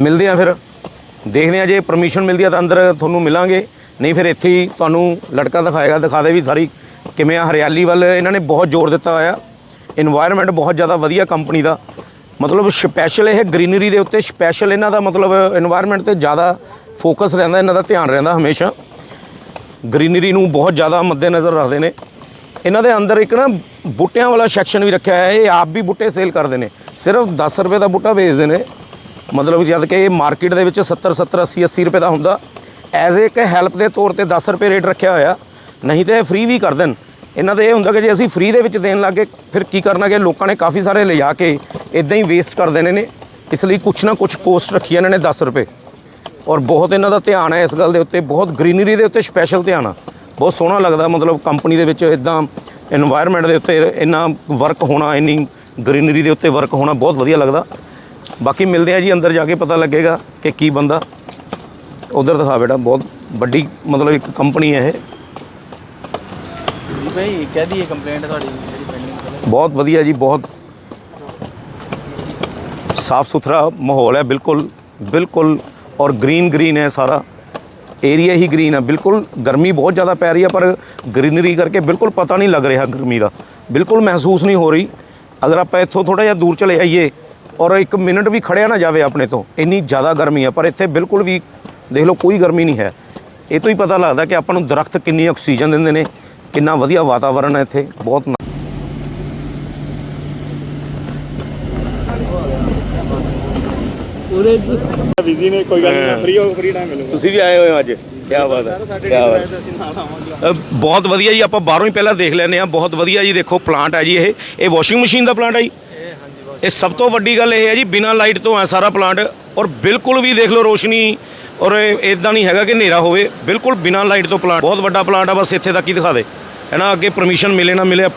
ਮਿਲਦੇ ਆ ਫਿਰ। ਦੇਖਦੇ ਆ, ਜੇ ਪਰਮਿਸ਼ਨ ਮਿਲਦੀ ਆ ਤਾਂ ਅੰਦਰ ਤੁਹਾਨੂੰ ਮਿਲਾਂਗੇ। ਨਹੀਂ ਫਿਰ ਇੱਥੇ ਹੀ ਤੁਹਾਨੂੰ ਲੜਕਾ ਦਿਖਾਏਗਾ, ਦਿਖਾ ਦੇ ਵੀ ਸਾਰੀ ਕਿਵੇਂ ਆ, ਹਰਿਆਲੀ ਵੱਲ ਇਹਨਾਂ ਨੇ ਬਹੁਤ ਜ਼ੋਰ ਦਿੱਤਾ ਹੋਇਆ। ਇਨਵਾਇਰਨਮੈਂਟ ਬਹੁਤ ਜ਼ਿਆਦਾ ਵਧੀਆ ਕੰਪਨੀ ਦਾ। ਮਤਲਬ ਸਪੈਸ਼ਲ ਇਹ ਗ੍ਰੀਨਰੀ ਦੇ ਉੱਤੇ ਸਪੈਸ਼ਲ ਇਹਨਾਂ ਦਾ ਮਤਲਬ ਇਨਵਾਇਰਨਮੈਂਟ ਤੇ ਜ਼ਿਆਦਾ ਫੋਕਸ ਰਹਿੰਦਾ, ਇਹਨਾਂ ਦਾ ਧਿਆਨ ਰਹਿੰਦਾ ਹਮੇਸ਼ਾ। ਗ੍ਰੀਨਰੀ ਨੂੰ ਬਹੁਤ ਜ਼ਿਆਦਾ ਮੱਦੇਨਜ਼ਰ ਰੱਖਦੇ ਨੇ। ਇਹਨਾਂ ਦੇ ਅੰਦਰ ਇੱਕ ਨਾ ਬੂਟਿਆਂ ਵਾਲਾ ਸੈਕਸ਼ਨ ਵੀ ਰੱਖਿਆ ਹੈ, ਇਹ ਆਪ ਵੀ ਬੂਟੇ ਸੇਲ ਕਰਦੇ ਨੇ। ਸਿਰਫ 10 ਰੁਪਏ ਦਾ ਬੂਟਾ ਵੇਚਦੇ ਨੇ। ਮਤਲਬ ਜਦ ਕਿ ਇਹ ਮਾਰਕੀਟ ਦੇ ਵਿੱਚ 70 70 80 80 ਰੁਪਏ ਦਾ ਹੁੰਦਾ। ਐਜ਼ ਇੱਕ ਹੈਲਪ ਦੇ ਤੌਰ ਤੇ 10 ਰੁਪਏ ਰੇਟ ਰੱਖਿਆ ਹੋਇਆ। ਨਹੀਂ ਤੇ ਇਹ ਫ੍ਰੀ ਵੀ ਕਰ ਦੇਣ। ਇਹਨਾਂ ਦਾ ਇਹ ਹੁੰਦਾ ਕਿ ਜੇ ਅਸੀਂ ਫ੍ਰੀ ਦੇ ਵਿੱਚ ਦੇਣ ਲੱਗ ਗਏ ਫਿਰ ਕੀ ਕਰਨਾ ਕਿ ਲੋਕਾਂ ਨੇ ਕਾਫੀ ਸਾਰੇ ਲਿਜਾ ਕੇ ਇਦਾਂ ਹੀ ਵੇਸਟ ਕਰ ਦੇਣੇ ਨੇ। ਇਸ ਲਈ ਕੁਛ ਨਾ ਕੁਛ ਕੋਸਟ ਰੱਖੀ ਇਹਨਾਂ ਨੇ 10 ਰੁਪਏ। ਔਰ ਬਹੁਤ ਇਹਨਾਂ ਦਾ ਧਿਆਨ ਹੈ ਇਸ ਗੱਲ ਦੇ ਉੱਤੇ, ਬਹੁਤ ਗ੍ਰੀਨਰੀ ਦੇ ਉੱਤੇ ਸਪੈਸ਼ਲ ਧਿਆਨ ਆ। ਬਹੁਤ ਸੋਹਣਾ ਲੱਗਦਾ ਮਤਲਬ ਕੰਪਨੀ ਦੇ ਵਿੱਚ ਇਦਾਂ এনवायरमेंट ਦੇ ਉੱਤੇ ਇੰਨਾ ਵਰਕ ਹੋਣਾ, ਇੰਨੀ ਗ੍ਰੀਨਰੀ ਦੇ ਉੱਤੇ ਵਰਕ ਹੋਣਾ ਬਹੁਤ ਵਧੀਆ ਲੱਗਦਾ। ਬਾਕੀ ਮਿਲਦੇ ਆ ਜੀ, ਅੰਦਰ ਜਾ ਕੇ ਪਤਾ ਲੱਗੇਗਾ ਕਿ ਕੀ ਬੰਦਾ। ਉਧਰ ਦਿਖਾ ਬੇਟਾ, ਬਹੁਤ ਵੱਡੀ ਮਤਲਬ ਇੱਕ ਕੰਪਨੀ ਹੈ ਇਹ। ਜੀ ਕਹਿ ਦਈਏ ਕੰਪਲੇਂਟ ਤੁਹਾਡੀ, ਜਿਹੜੀ ਪੈਂਡਿੰਗ ਬਹੁਤ ਵਧੀਆ ਜੀ, ਬਹੁਤ ਸਾਫ਼ ਸੁਥਰਾ ਮਾਹੌਲ ਹੈ, ਬਿਲਕੁਲ ਬਿਲਕੁਲ, ਔਰ ਗ੍ਰੀਨ ਗ੍ਰੀਨ ਹੈ ਸਾਰਾ। ਏਰੀਆ ਹੀ ਗ੍ਰੀਨ ਹੈ ਬਿਲਕੁਲ, ਗਰਮੀ ਬਹੁਤ ਜ਼ਿਆਦਾ ਪੈ ਰਹੀ ਹੈ ਪਰ ਗ੍ਰੀਨਰੀ ਕਰਕੇ ਬਿਲਕੁਲ ਪਤਾ ਨਹੀਂ ਲੱਗ ਰਿਹਾ ਗਰਮੀ ਦਾ। ਬਿਲਕੁਲ ਮਹਿਸੂਸ ਨਹੀਂ ਹੋ ਰਹੀ। ਅਗਰ ਆਪਾਂ ਇੱਥੋਂ ਥੋੜਾ ਜਿਹਾ ਦੂਰ ਚਲੇ ਜਾਈਏ, ਔਰ ਇੱਕ ਮਿੰਟ ਵੀ ਖੜਿਆ ਨਾ ਜਾਵੇ ਆਪਣੇ ਤੋਂ, ਇੰਨੀ ਜ਼ਿਆਦਾ ਗਰਮੀ ਹੈ ਪਰ ਇੱਥੇ ਬਿਲਕੁਲ ਵੀ ਦੇਖ ਲਓ, ਕੋਈ ਗਰਮੀ ਨਹੀਂ ਹੈ। ਇਹ ਤੋਂ ਹੀ ਪਤਾ ਲੱਗਦਾ ਕਿ ਆਪਾਂ ਨੂੰ ਦਰਖਤ ਕਿੰਨੀ ਆਕਸੀਜਨ ਦਿੰਦੇ ਨੇ। ਕਿੰਨਾ ਵਧੀਆ ਵਾਤਾਵਰਣ ਹੈ ਇੱਥੇ ਬਹੁਤ ਬਿਜ਼ੀ ਨੇ ਕੋਈ ਗੱਲ ਨਹੀਂ ਫ੍ਰੀ ਹੋ ਫ੍ਰੀ ਟਾਈਮ ਮਿਲੂਗਾ। ਤੁਸੀਂ ਵੀ ਆਏ ਹੋਏ ਹੋ ਅੱਜ ਕੀ ਬਾਤ ਹੈ ਕੀ ਬਾਤ ਹੈ। ਬਹੁਤ ਵਧੀਆ ਜੀ ਆਪਾਂ ਬਾਹਰੋਂ ਹੀ ਪਹਿਲਾਂ ਦੇਖ ਲੈਂਦੇ ਆ ਬਹੁਤ ਵਧੀਆ ਜੀ ਦੇਖੋ ਪਲਾਂਟ ਹੈ ਜੀ ਇਹ। ਇਹ ਵਾਸ਼ਿੰਗ ਮਸ਼ੀਨ ਦਾ ਪਲਾਂਟ ਹੈ ਜੀ। ਇਹ ਸਭ ਤੋਂ ਵੱਡੀ ਗੱਲ ਇਹ ਹੈ ਜੀ ਬਿਨਾਂ ਲਾਈਟ ਤੋਂ ਹੈ ਸਾਰਾ ਪਲਾਂਟ ਔਰ ਬਿਲਕੁਲ ਵੀ ਦੇਖ ਲਓ ਰੋਸ਼ਨੀ ਔਰ ਇਦਾਂ ਨਹੀਂ ਹੈਗਾ ਕਿ ਹਨੇਰਾ ਹੋਵੇ ਬਿਲਕੁਲ ਬਿਨਾਂ ਲਾਈਟ ਤੋਂ ਪਲਾਂਟ ਬਹੁਤ ਵੱਡਾ ਪਲਾਂਟ ਆ ਬਸ ਇੱਥੇ ਤੱਕ ਹੀ ਦਿਖਾ ਦੇ। ਹੈ ਨਾ ਅੱਗੇ ਪਰਮਿਸ਼ਨ ਮਿਲੇ ਨਾ ਮਿਲੇ ਆਪਾਂ